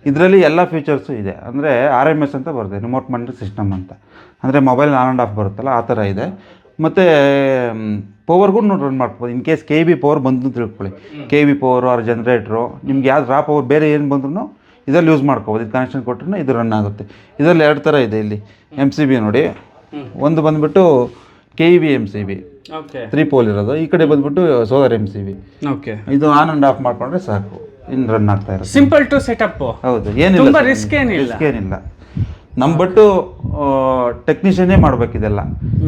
Speaker 2: ಇದರಲ್ಲಿ ಎಲ್ಲ ಫೀಚರ್ಸು ಇದೆ. ಅಂದರೆ ಆರ್ ಎಂ ಎಸ್ ಅಂತ ಬರುತ್ತೆ ರಿಮೋಟ್ ಮಾನಿಟರ್ ಸಿಸ್ಟಮ್ ಅಂತ. ಅಂದರೆ ಮೊಬೈಲ್ ಆನ್ ಆ್ಯಂಡ್ ಆಫ್ ಬರುತ್ತಲ್ಲ ಆ ಥರ ಇದೆ. ಮತ್ತು ಪವರ್ಗೂ ರನ್ ಮಾಡ್ಬೋದು. In case K B power ಬಂತು ಅಂತ ತಿಳ್ಕೊಳ್ಳಿ. K B power or generator ನಿಮ್ಗೆ ಯಾವ್ದು ರಾ ಪವರ್ ಬೇರೆ ಏನು ಬಂದ್ರೂ ಇದರಲ್ಲಿ ಯೂಸ್ ಮಾಡ್ಕೋಬೋದು. ಇದು ಕನೆಕ್ಷನ್ ಕೊಟ್ಟರೆ ಇದು ರನ್ ಆಗುತ್ತೆ. ಇದರಲ್ಲಿ ಎರಡು ಥರ ಇದೆ ಇಲ್ಲಿ. ಎಂ ಸಿ ಬಿ ನೋಡಿ. ಒಂದು ಬಂದುಬಿಟ್ಟು K E B M C B three pole ಇರೋದು. ಈ ಕಡೆ ಬಂದ್ಬಿಟ್ಟು solar M C B
Speaker 1: okay
Speaker 2: ಇದು ಆನ್ ಅಂಡ್ ಆಫ್ ಮಾಡ್ಕೊಂಡ್ರೆ ಸಾಕು. ಇನ್ ರನ್ ಆಗ್ತಾ ಇರೋದು
Speaker 1: ಸಿಂಪಲ್ ಟು ಸೆಟಪ್
Speaker 2: ಹೌದು ಏನಿಲ್ಲ
Speaker 1: ತುಂಬಾ
Speaker 2: sir.
Speaker 1: ಏನಿಲ್ಲ.
Speaker 2: ರಿಸ್ಕ್ ಏನಿಲ್ಲ. ನಮ್ಮ ಬಟ್ಟು ಟೆಕ್ನಿಷಿಯನ್ನೇ ಮಾಡ್ಬೇಕಿದೆಲ್ಲ.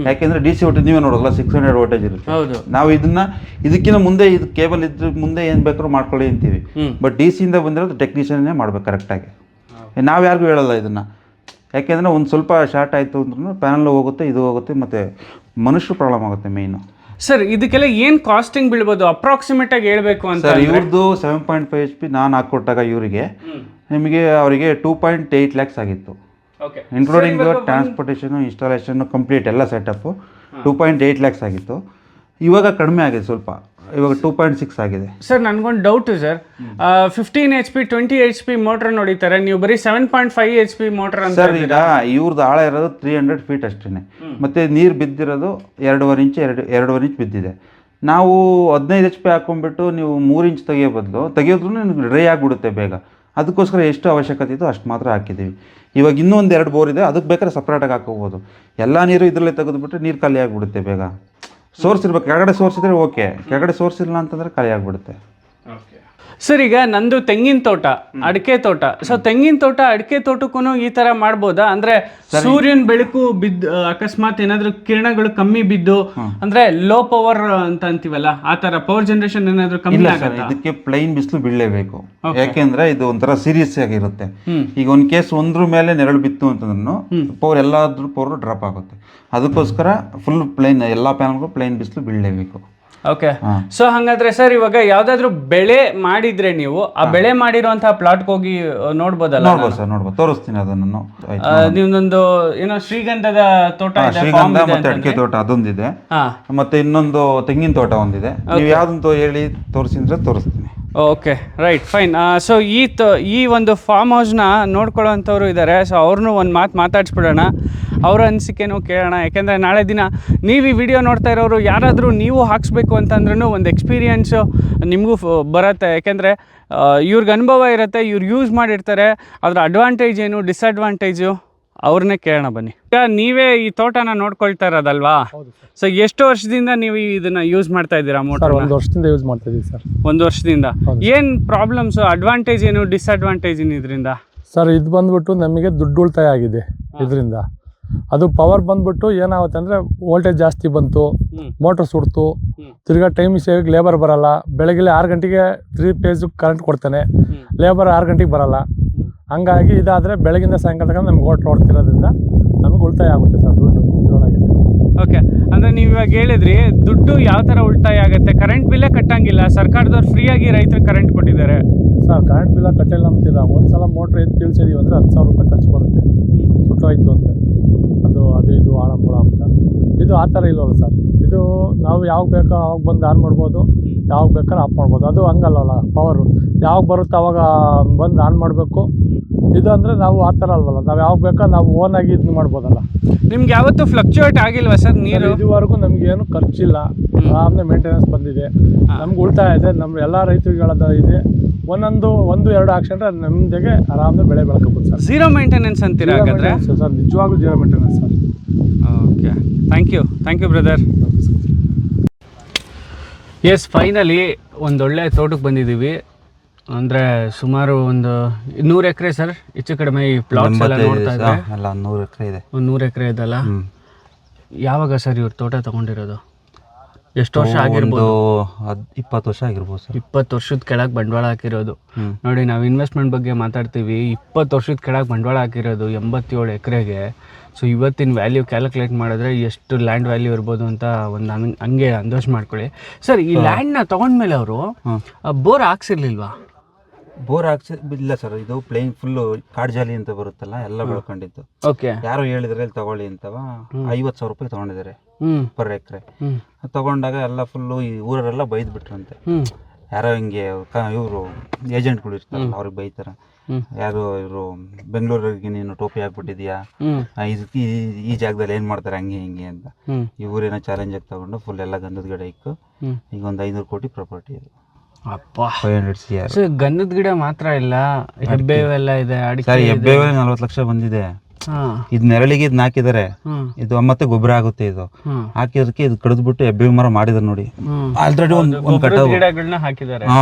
Speaker 2: ಯಾಕೆಂದ್ರೆ ಡಿ ಸಿ ವೋಟೇಜ್ ನೀವೇ ನೋಡೋಲ್ಲ ಸಿಕ್ಸ್ ಹಂಡ್ರೆಡ್ ವೋಲ್ಟೇಜ್ ಇರುತ್ತೆ. ನಾವು ಇದನ್ನ ಇದಕ್ಕಿಂತ ಮುಂದೆ ಇದು ಕೇಬಲ್ ಇದ್ರ ಮುಂದೆ ಏನು ಬೇಕಾದ್ರು ಮಾಡ್ಕೊಳ್ಳಿ ಅಂತೀವಿ. ಬಟ್ ಡಿ ಸಿಯಿಂದ ಬಂದಿರೋದು ಟೆಕ್ನಿಷಿಯನ್ನೇ ಮಾಡ್ಬೇಕು ಕರೆಕ್ಟಾಗಿ ನಾವು ಯಾರಿಗೂ ಹೇಳಲ್ಲ ಇದನ್ನ. ಯಾಕೆಂದ್ರೆ ಒಂದು ಸ್ವಲ್ಪ ಶಾರ್ಟ್ ಆಯಿತು ಅಂದ್ರೂ ಪ್ಯಾನಲ್ ಹೋಗುತ್ತೆ ಇದು ಹೋಗುತ್ತೆ ಮತ್ತು ಮನುಷ್ಯರು ಪ್ರಾಬ್ಲಮ್ ಆಗುತ್ತೆ ಮೇಯ್ನು
Speaker 1: ಸರ್ ಇದಕ್ಕೆಲ್ಲ ಏನು ಕಾಸ್ಟಿಂಗ್ ಬೀಳ್ಬೋದು? ಅಪ್ರಾಕ್ಸಿಮೇಟ್ ಆಗಿ ಹೇಳ್ಬೇಕು ಅಂತ
Speaker 2: ಸರ್ ಇವ್ರದ್ದು seven point five H P ನಾನು ಹಾಕ್ಕೊಟ್ಟಾಗ ಇವರಿಗೆ ನಿಮಗೆ ಅವರಿಗೆ ಟೂ ಪಾಯಿಂಟ್ ಏಯ್ಟ್ ಲ್ಯಾಕ್ಸ್ ಆಗಿತ್ತು. ಇನ್ಕ್ಲೂಡಿಂಗ್ ಟ್ರಾನ್ಸ್ಪೋರ್ಟೇಷನು ಇನ್ಸ್ಟಾಲೇಷನ್ ಕಂಪ್ಲೀಟ್ ಎಲ್ಲ setup two point eight lakhs ಆಗಿತ್ತು. ಇವಾಗ ಕಡಿಮೆ ಆಗಿದೆ ಸ್ವಲ್ಪ. ಇವಾಗ ಟೂ ಪಾಯಿಂಟ್ ಸಿಕ್ಸ್ ಆಗಿದೆ.
Speaker 1: ಸರ್ ನನಗೊಂದು doubt sir fifteen H P twenty H P motor ನೋಡಿತಾರೆ ನೀವು ಬರೀ seven point five H P motor ಅಂತ
Speaker 2: ಸರ್ ಈಗ ಇವ್ರದ್ದು ಆಳ ಇರೋದು ತ್ರೀ ಹಂಡ್ರೆಡ್ ಫೀಟ್ ಅಷ್ಟೇ ಮತ್ತು ನೀರು ಬಿದ್ದಿರೋದು ಎರಡೂವರೆ ಇಂಚ್ ಎರಡು ಎರಡೂವರೆ ಇಂಚ್ ಬಿದ್ದಿದೆ. ನಾವು ಹದಿನೈದು ಎಚ್ ಪಿ ಹಾಕೊಂಡ್ಬಿಟ್ಟು ನೀವು ಮೂರು ಇಂಚ್ ತೆಗಿಯೋ ಬದಲು ತೆಗಿಯೋದ್ರೂ ನಿಮ್ಗೆ ಡ್ರೈ ಆಗಿಬಿಡುತ್ತೆ ಬೇಗ. ಅದಕ್ಕೋಸ್ಕರ ಎಷ್ಟು ಅವಶ್ಯಕತೆ ಇತ್ತು ಅಷ್ಟು ಮಾತ್ರ ಹಾಕಿದ್ದೀವಿ. ಇವಾಗ ಇನ್ನೂ ಒಂದು ಎರಡು ಬೋರ್ ಇದೆ ಅದಕ್ಕೆ ಬೇಕಾದ್ರೆ ಸಪ್ರೇಟಾಗಿ ಹಾಕೋಬೋದು. ಎಲ್ಲ ನೀರು ಇದರಲ್ಲೇ ತೆಗೆದುಬಿಟ್ರೆ ನೀರು ಖಾಲಿ ಆಗಿಬಿಡುತ್ತೆ ಬೇಗ. ಸೋರ್ಸ್ ಇರ್ಬೇಕು. ಕೆಳಗಡೆ ಸೋರ್ಸ್ ಇದ್ರೆ ಓಕೆ. ಕೆಳಗಡೆ ಸೋರ್ಸ್ ಇಲ್ಲ ಅಂತಂದ್ರೆ ಖಾಲಿ
Speaker 1: ಸರ್ ಈಗ ನಂದು ತೆಂಗಿನ ತೋಟ ಅಡಿಕೆ ತೋಟ. ಸೊ ತೆಂಗಿನ ತೋಟ ಅಡಿಕೆ ತೋಟಕ್ಕೂ ಈ ತರ ಮಾಡ್ಬೋದಾ? ಅಂದ್ರೆ ಸೂರ್ಯನ ಬೆಳಕು ಬಿದ್ದು ಅಕಸ್ಮಾತ್ ಏನಾದ್ರೂ ಕಿರಣಗಳು ಕಮ್ಮಿ ಬಿದ್ದು ಅಂದ್ರೆ ಲೋ ಪವರ್ ಅಂತ ಅಂತೀವಲ್ಲ ಆ ತರ ಪವರ್ ಜನರೇಷನ್ ಏನಾದ್ರೂ ಕಮ್ಮಿ
Speaker 2: ಇಲ್ಲ ಸರ್
Speaker 1: ಆಗತ್ತಾ?
Speaker 2: ಇದಕ್ಕೆ ಪ್ಲೈನ್ ಬಿಸಿಲು ಬೀಳಲೇಬೇಕು. ಯಾಕೆಂದ್ರೆ ಇದು ಒಂಥರ ಸೀರಿಯಸ್ ಆಗಿರುತ್ತೆ. ಈಗ ಒಂದ್ ಕೇಸ್ ಒಂದ್ರ ಮೇಲೆ ನೆರಳು ಬಿತ್ತು ಅಂತಂದ್ರೂ ಪವರ್ ಎಲ್ಲಾದ್ರೂ ಪವರ್ ಡ್ರಾಪ್ ಆಗುತ್ತೆ. ಅದಕ್ಕೋಸ್ಕರ ಫುಲ್ ಪ್ಲೈನ್ ಎಲ್ಲಾ ಪ್ಯಾನಲ್ಗೂ ಪ್ಲೈನ್ ಬಿಸಿಲು ಬೀಳಲೇಬೇಕು.
Speaker 1: ಓಕೆ. ಸೊ ಹಂಗಾದ್ರೆ ಸರ್ ಇವಾಗ ಯಾವ್ದಾದ್ರು ಬೆಳೆ ಮಾಡಿದ್ರೆ ನೀವು ಆ ಬೆಳೆ ಮಾಡಿರುವಂತಹ ಪ್ಲಾಟ್ ಹೋಗಿ ನೋಡ್ಬೋದಲ್ಲ
Speaker 2: ನೋಡ್ಬೋದು ಸರ್ ನೋಡ್ಬೋದು. ತೋರಿಸ್ತೀನಿ ಅದನ್ನು.
Speaker 1: ಆ, ನಿಮ್ದೊಂದು ಏನೋ ಶ್ರೀಗಂಧದ ತೋಟ ಇದೆ farm
Speaker 2: ಶ್ರೀಗಂಧ
Speaker 1: ಇದೆ
Speaker 2: ಮತ್ತೆ ಅಡಿಕೆ ತೋಟ ಅದೊಂದಿದೆ.
Speaker 1: ಹಾ.
Speaker 2: ಮತ್ತೆ ಇನ್ನೊಂದು ತೆಂಗಿನ ತೋಟ ಒಂದಿದೆ. ನೀವು ಯಾವ್ದಂತ ಹೇಳಿ ತೋರಿಸಿದ್ರೆ ತೋರಿಸ್ತೀನಿ.
Speaker 1: ಓಕೆ ರೈಟ್ ಫೈನ್ ಸೊ ಈ ತ ಈ ಒಂದು ಫಾರ್ಮ್ ಹೌಸ್ನ ನೋಡ್ಕೊಳ್ಳೋವಂಥವ್ರು ಇದ್ದಾರೆ ಸೊ ಅವ್ರನ್ನೂ ಒಂದು ಮಾತು ಮಾತಾಡ್ಸ್ಬಿಡೋಣ. ಅವ್ರ ಅನಿಸಿಕೆನೂ ಕೇಳೋಣ. ಯಾಕೆಂದರೆ ನಾಳೆ ದಿನ ನೀವು ಈ ವಿಡಿಯೋ ನೋಡ್ತಾ ಇರೋರು ಯಾರಾದರೂ ನೀವು ಹಾಕ್ಸ್ಬೇಕು ಅಂತಂದ್ರೂ ಒಂದು ಎಕ್ಸ್ಪೀರಿಯನ್ಸು ನಿಮಗೂ ಬರುತ್ತೆ. ಯಾಕೆಂದರೆ ಇವ್ರಿಗೆ ಅನುಭವ ಇರುತ್ತೆ ಇವ್ರು ಯೂಸ್ ಮಾಡಿರ್ತಾರೆ. ಅದರ ಅಡ್ವಾಂಟೇಜ್ ಏನು ಡಿಸ್ಅಡ್ವಾಂಟೇಜು ಅವ್ರನ್ನೇ ಕೇಳೋಣ ಬನ್ನಿ. ಈಗ ನೀವೇ ಈ ತೋಟನ ನೋಡ್ಕೊಳ್ತಾ ಇರೋದಲ್ವಾ? ಸೊ ಎಷ್ಟು ವರ್ಷದಿಂದ ನೀವು ಇದನ್ನ ಯೂಸ್ ಮಾಡ್ತಾ ಇದ್ದೀರಾ ಮೋಟರ್
Speaker 3: ಒಂದು ವರ್ಷದಿಂದ ಯೂಸ್ ಮಾಡ್ತಾ ಇದ್ದೀವಿ ಸರ್.
Speaker 1: ಒಂದು ವರ್ಷದಿಂದ.
Speaker 3: ಏನು
Speaker 1: ಏನ್ ಪ್ರಾಬ್ಲಮ್ಸ್ ಅಡ್ವಾಂಟೇಜ್ ಏನು ಡಿಸ್ಅಡ್ವಾಂಟೇಜ್ ಏನು ಇದರಿಂದ?
Speaker 3: ಸರ್ ಇದು ಬಂದ್ಬಿಟ್ಟು ನಮಗೆ ದುಡ್ಡು ಉಳಿತಾಯ ಆಗಿದೆ ಇದರಿಂದ. ಅದು ಪವರ್ ಬಂದ್ಬಿಟ್ಟು ಏನಾಗುತ್ತೆ ಅಂದರೆ ವೋಲ್ಟೇಜ್ ಜಾಸ್ತಿ ಬಂತು. ಮೋಟ್ರ್ ಸುಡ್ತು. ತಿರ್ಗಾ ಟೈಮ್ ಸೇವಿಗೆ ಲೇಬರ್ ಬರಲ್ಲ. ಬೆಳಗ್ಗೆ ಆರು ಗಂಟೆಗೆ ತ್ರೀ ಫೇಸ್ ಕರೆಂಟ್ ಕೊಡ್ತಾನೆ. ಲೇಬರ್ ಆರು ಗಂಟೆಗೆ ಬರಲ್ಲ. ಹಂಗಾಗಿ ಇದಾದರೆ ಬೆಳಗಿಂದ ಸಾಯಂಕಾಲ ತನಕ ನಮ್ಗೆ ಓಟ್ ಓಡ್ತಿರೋದ್ರಿಂದ ನಮಗೆ ಉಳಿತಾಯ ಆಗುತ್ತೆ ಸರ್ ದುಡ್ಡು ಇದರೊಳಗೆ.
Speaker 1: ಓಕೆ ಅಂದ್ರೆ ನೀವು ಇವಾಗ ಹೇಳಿದ್ರಿ ದುಡ್ಡು ಯಾವ ತರ ಉಳಿತಾಯ ಆಗುತ್ತೆ? ಕರೆಂಟ್ ಬಿಲ್ಲೇ ಕಟ್ಟಂಗಿಲ್ಲ ಸರ್ಕಾರದವ್ರು ಫ್ರೀಯಾಗಿ ರೈತರು ಕರೆಂಟ್ ಕೊಟ್ಟಿದ್ದಾರೆ.
Speaker 3: ಸರ್ ಕರೆಂಟ್ ಬಿಲ್ಲ ಕಟ್ಟಿಲ್ಲ ಅಂತಿಲ್ಲ ಒಂದು ಸಲ ಮೋಟ್ರ್ ಎದ್ದು ತಿಳಿಸಿದೀವಿ ಅಂದರೆ ಹತ್ತು ಸಾವಿರ ರೂಪಾಯಿ ಖರ್ಚು ಬರುತ್ತೆ. ಸುಟ್ಟೋಯ್ತು ಅಂದರೆ. ಅದು ಅದು, ಇದು ಆಳಂಬುಳ ಅಂತ. ಇದು ಆ ಥರ ಇಲ್ಲವಲ್ಲ ಸರ್? ಇದು ನಾವು ಯಾವಾಗ ಬೇಕೋ ಅವಾಗ ಬಂದು ಆನ್ ಮಾಡ್ಬೋದು? ಯಾವಾಗ ಬೇಕಾದ್ರೆ ಆಫ್ ಮಾಡ್ಬೋದು. ಅದು ಹಂಗಲ್ಲಲ್ಲ ಪವರು ಯಾವಾಗ ಬರುತ್ತೆ ಅವಾಗ ಬಂದು ಆನ್ ಮಾಡಬೇಕು. ಇದು ಅಂದರೆ ನಾವು ಆ ಥರ ಅಲ್ವಲ್ಲ ನಾವು ಯಾವಾಗ ಬೇಕೋ ನಾವು ಓನಾಗಿ ಇದು ಮಾಡ್ಬೋದಲ್ಲ.
Speaker 1: ನಿಮ್ಗೆ ಯಾವತ್ತೂ ಫ್ಲಕ್ಚುಯೇಟ್ ಆಗಿಲ್ವಾ ಸರ್ ನೀರು?
Speaker 3: ಇದುವರೆಗೂ ಏನು ಖರ್ಚಿಲ್ಲ. ಆಮೇಲೆ ಮೇಂಟೆನೆನ್ಸ್ ಬಂದಿದೆ. ನಮ್ಗೆ ಉಳಿತಾಯ ಇದೆ ನಮ್ಮ ಎಲ್ಲ ರೈತರುಗಳದ ಇದೆ. ಒಂದೊಂದು ಒಂದು ಎರಡು ಹಾಕ್ಸ್ಕೊಂಡ್ರೆ ನಮ್ದೇ ಆರಾಮನೆ ಬೆಳೆ ಬೆಳ್ಕೊಬೋದು ಸರ್.
Speaker 1: ಝೀರೋ ಮೇಂಟೆನೆನ್ಸ್ ಅಂತೀರಾ ಹಾಗಾದ್ರೆ?
Speaker 3: ಸರ್ ನಿಜವಾಗ್ಲೂ zero maintenance sir.
Speaker 1: Okay thank you thank you brother yes finally ಒಂದೊಳ್ಳೆ ತೋಟಕ್ಕೆ ಬಂದಿದ್ದೀವಿ. ಅಂದರೆ ಸುಮಾರು ಒಂದು ನೂರು ಎಕರೆ ಸರ್ ಹೆಚ್ಚು ಕಡಿಮೆ ಈ ಪ್ಲಾಟ್ಸ್ ಎಲ್ಲ ನೋಡ್ತಾ ಇದ್ರೆ.
Speaker 2: ಅಲ್ಲ ನೂರು ಎಕರೆ ಇದೆ.
Speaker 1: ಒಂದು ನೂರು ಎಕರೆ ಇದೆಲ್ಲ ಯಾವಾಗ ಸರ್ ಇವ್ರು ತೋಟ ತಗೊಂಡಿರೋದು? ಎಷ್ಟು ವರ್ಷ ಆಗಿರ್ಬೋದು?
Speaker 2: ಇಪ್ಪತ್ತು ವರ್ಷ ಆಗಿರ್ಬೋದು ಸರ್
Speaker 1: ಇಪ್ಪತ್ತು ವರ್ಷದ ಕೆಳಗೆ ಬಂಡವಾಳ ಹಾಕಿರೋದು. ನೋಡಿ ನಾವು ಇನ್ವೆಸ್ಟ್ಮೆಂಟ್ ಬಗ್ಗೆ ಮಾತಾಡ್ತೀವಿ. ಇಪ್ಪತ್ತು ವರ್ಷದ ಕೆಳಗೆ ಬಂಡವಾಳ ಹಾಕಿರೋದು ಎಂಬತ್ತೇಳು ಎಕರೆಗೆ. ಸೊ ಇವತ್ತಿನ ವ್ಯಾಲ್ಯೂ ಕ್ಯಾಲ್ಕುಲೇಟ್ ಮಾಡಿದ್ರೆ ಎಷ್ಟು ಲ್ಯಾಂಡ್ ವ್ಯಾಲ್ಯೂ ಇರ್ಬೋದು ಅಂತ ಒಂದು ಹಂಗ್- ಹಂಗೆ ಅಂದಾಜು ಮಾಡ್ಕೊಳ್ಳಿ. ಸರ್ ಈ ಲ್ಯಾಂಡ್ನ ತೊಗೊಂಡ್ಮೇಲೆ ಅವರು ಬೋರ್ ಹಾಕ್ಸಿರ್ಲಿಲ್ವಾ?
Speaker 2: ಬೋರ್ ಹಾಕ್ಸಿ ಇಲ್ಲ ಸರ್ ಇದು ಪ್ಲೇನ್ ಫುಲ್ಲು ಕಾಡ್ಜಾಲಿ ಅಂತ ಬರುತ್ತಲ್ಲ ಎಲ್ಲ ಬೆಳ್ಕೊಂಡಿದ್ದು.
Speaker 1: ಓಕೆ
Speaker 2: ಯಾರು ಹೇಳಿದ್ರೆ ಇಲ್ಲಿ ತಗೊಳ್ಳಿ ಅಂತವ ಐವತ್ತು ಸಾವಿರ ರೂಪಾಯಿ ತಗೊಂಡಿದ್ದಾರೆ ಪರ್ ಎಕರೆ. ತಗೊಂಡಾಗ ಎಲ್ಲ ಫುಲ್ಲು ಈ ಊರರೆಲ್ಲ
Speaker 1: ಬೈದ್ಬಿಟ್ರಂತೆ.
Speaker 2: ಯಾರೋ ಹಿಂಗೆ ಇವರು ಏಜೆಂಟ್ಗಳು ಇರ್ತಾರಲ್ಲ ಅವ್ರಿಗೆ ಬೈತಾರೆ. ಯಾರು ಇವರು ಬೆಂಗಳೂರಿಗೆ ನೀನು ಟೋಪಿ ಹಾಕ್ಬಿಟ್ಟಿದ್ಯಾ? ಇದಕ್ಕೆ ಇದು ಈ ಜಾಗದಲ್ಲಿ ಏನ್ ಮಾಡ್ತಾರೆ ಹಂಗೆ ಹಿಂಗೆ ಅಂತ. ಈ ಊರೇನೋ ಚಾಲೆಂಜ್ ಆಗಿ ತಗೊಂಡು ಫುಲ್ ಎಲ್ಲ ಗಂಧದ ಗಿಡ ಇಕ್ಕು. ಈಗ ಒಂದು ಐನೂರು ಕೋಟಿ ಪ್ರಾಪರ್ಟಿ ಇದು
Speaker 1: ಅಪ್ಪ.
Speaker 2: Five hundred C R
Speaker 1: so ಗಂಧದ ಗಿಡ ಮಾತ್ರ ಇಲ್ಲ ಹೆಬ್ಬೇವೆಲ್ಲ ಇದೆ
Speaker 2: ಸರಿ ಹೆಬ್ಬೇವೆ ನಲ್ವತ್ತು ಲಕ್ಷ ಬಂದಿದೆ. ಇದು ನೆರಳಿಗೆ ಇದನ್ನ ಹಾಕಿದ್ದಾರೆ ಇದು ಮತ್ತೆ ಗೊಬ್ಬರ ಆಗುತ್ತೆ ಇದು. ಹಾಕಿದಕ್ಕೆ ಇದು ಕಡಿದ್ಬಿಟ್ಟು ಹೆಬ್ಬೆ ಮರ ಮಾಡಿದ್ರು ನೋಡಿ. ಆಲ್ರೆಡಿ ಒಂದು ಒಂದು
Speaker 1: ಗೊಬ್ಬರದ ಗಿಡಗಳನ್ನ ಹಾಕಿದ್ದಾರೆ.
Speaker 2: ಹಾ.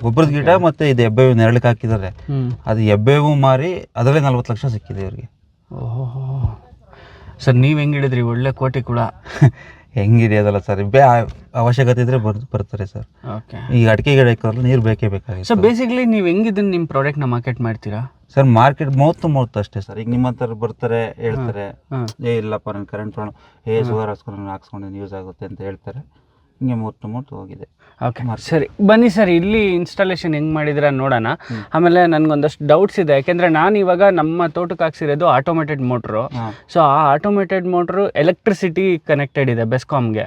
Speaker 2: ಗೊಬ್ಬರದ ಗಿಡ ಮತ್ತೆ ಇದು ಹೆಬ್ಬೇವು ನೆರಳಿಗೆ ಹಾಕಿದ್ದಾರೆ. ಅದು ಎಬ್ಬೆಗೂ ಮಾರಿ ಅದರಲ್ಲೇ ನಲ್ವತ್ತು ಲಕ್ಷ ಸಿಕ್ಕಿದೆ ಇವ್ರಿಗೆ.
Speaker 1: ಓಹೋ. ಸರ್ ನೀವು ಹೆಂಗ್ ಹೇಳಿದ್ರಿ ಒಳ್ಳೆ ಕೋಟಿ ಕೂಡ.
Speaker 2: ಹೆಂಗಿದೆ ಅದಲ್ಲ ಸರ್ ಬೇ ಅವಶ್ಯಕತೆ ಇದ್ರೆ ಬರ್ ಬರ್ತಾರೆ ಸರ್.
Speaker 1: ಓಕೆ.
Speaker 2: ಈಗ ಅಡಿಕೆ ಗಿಡ ಇಕ್ಕೋದ್ರೆ ನೀರು ಬೇಕೇ ಬೇಕಾಗಿತ್ತು.
Speaker 1: ಸರ್ ಬೇಸಿಕ್ಲಿ ನೀವು ಹೆಂಗಿದನ್ನ ನಿಮ್ಮ ಪ್ರಾಡಕ್ಟ್ನ ಮಾರ್ಕೆಟ್ ಮಾಡ್ತೀರಾ?
Speaker 2: ಸರ್ ಮಾರ್ಕೆಟ್ ಮೂವತ್ತು ಮೂವತ್ತು ಅಷ್ಟೇ ಸರ್. ಈಗ ನಿಮ್ಮ ಹತ್ರ ಬರ್ತಾರೆ ಹೇಳ್ತಾರೆ ಏ ಇಲ್ಲಪ್ಪ ನನ್ನ ಕರೆಂಟ್ ಪ್ರಾಬ್ಲಮ್ ಏ ಸುಗರ್ ಹಾಕ್ಸ್ಕೊಂಡು ಹಾಕ್ಸ್ಕೊಂಡು ಯೂಸ್ ಆಗುತ್ತೆ ಅಂತ ಹೇಳ್ತಾರೆ. ಹಿಂಗೆ ಮೂರ್ತು ಮೂರ್ತು ಹೋಗಿದೆ.
Speaker 1: ಓಕೆ ಸರಿ. ಬನ್ನಿ ಸರ್ ಇಲ್ಲಿ ಇನ್ಸ್ಟಾಲೇಷನ್ ಹೆಂಗ್ ಮಾಡಿದ್ರ ನೋಡೋಣ. ಆಮೇಲೆ ನನಗೊಂದಷ್ಟು ಡೌಟ್ಸ್ ಇದೆ. ಯಾಕೆಂದರೆ ನಾನು ಇವಾಗ ನಮ್ಮ ತೋಟಕ್ಕೆ ಹಾಕ್ಸಿರೋದು ಆಟೋಮೇಟೆಡ್ ಮೋಟ್ರು ಸೊ ಆ ಆಟೋಮೇಟೆಡ್ ಮೋಟ್ರು ಎಲೆಕ್ಟ್ರಿಸಿಟಿ ಕನೆಕ್ಟೆಡ್ ಇದೆ ಬೆಸ್ಕಾಮ್ಗೆ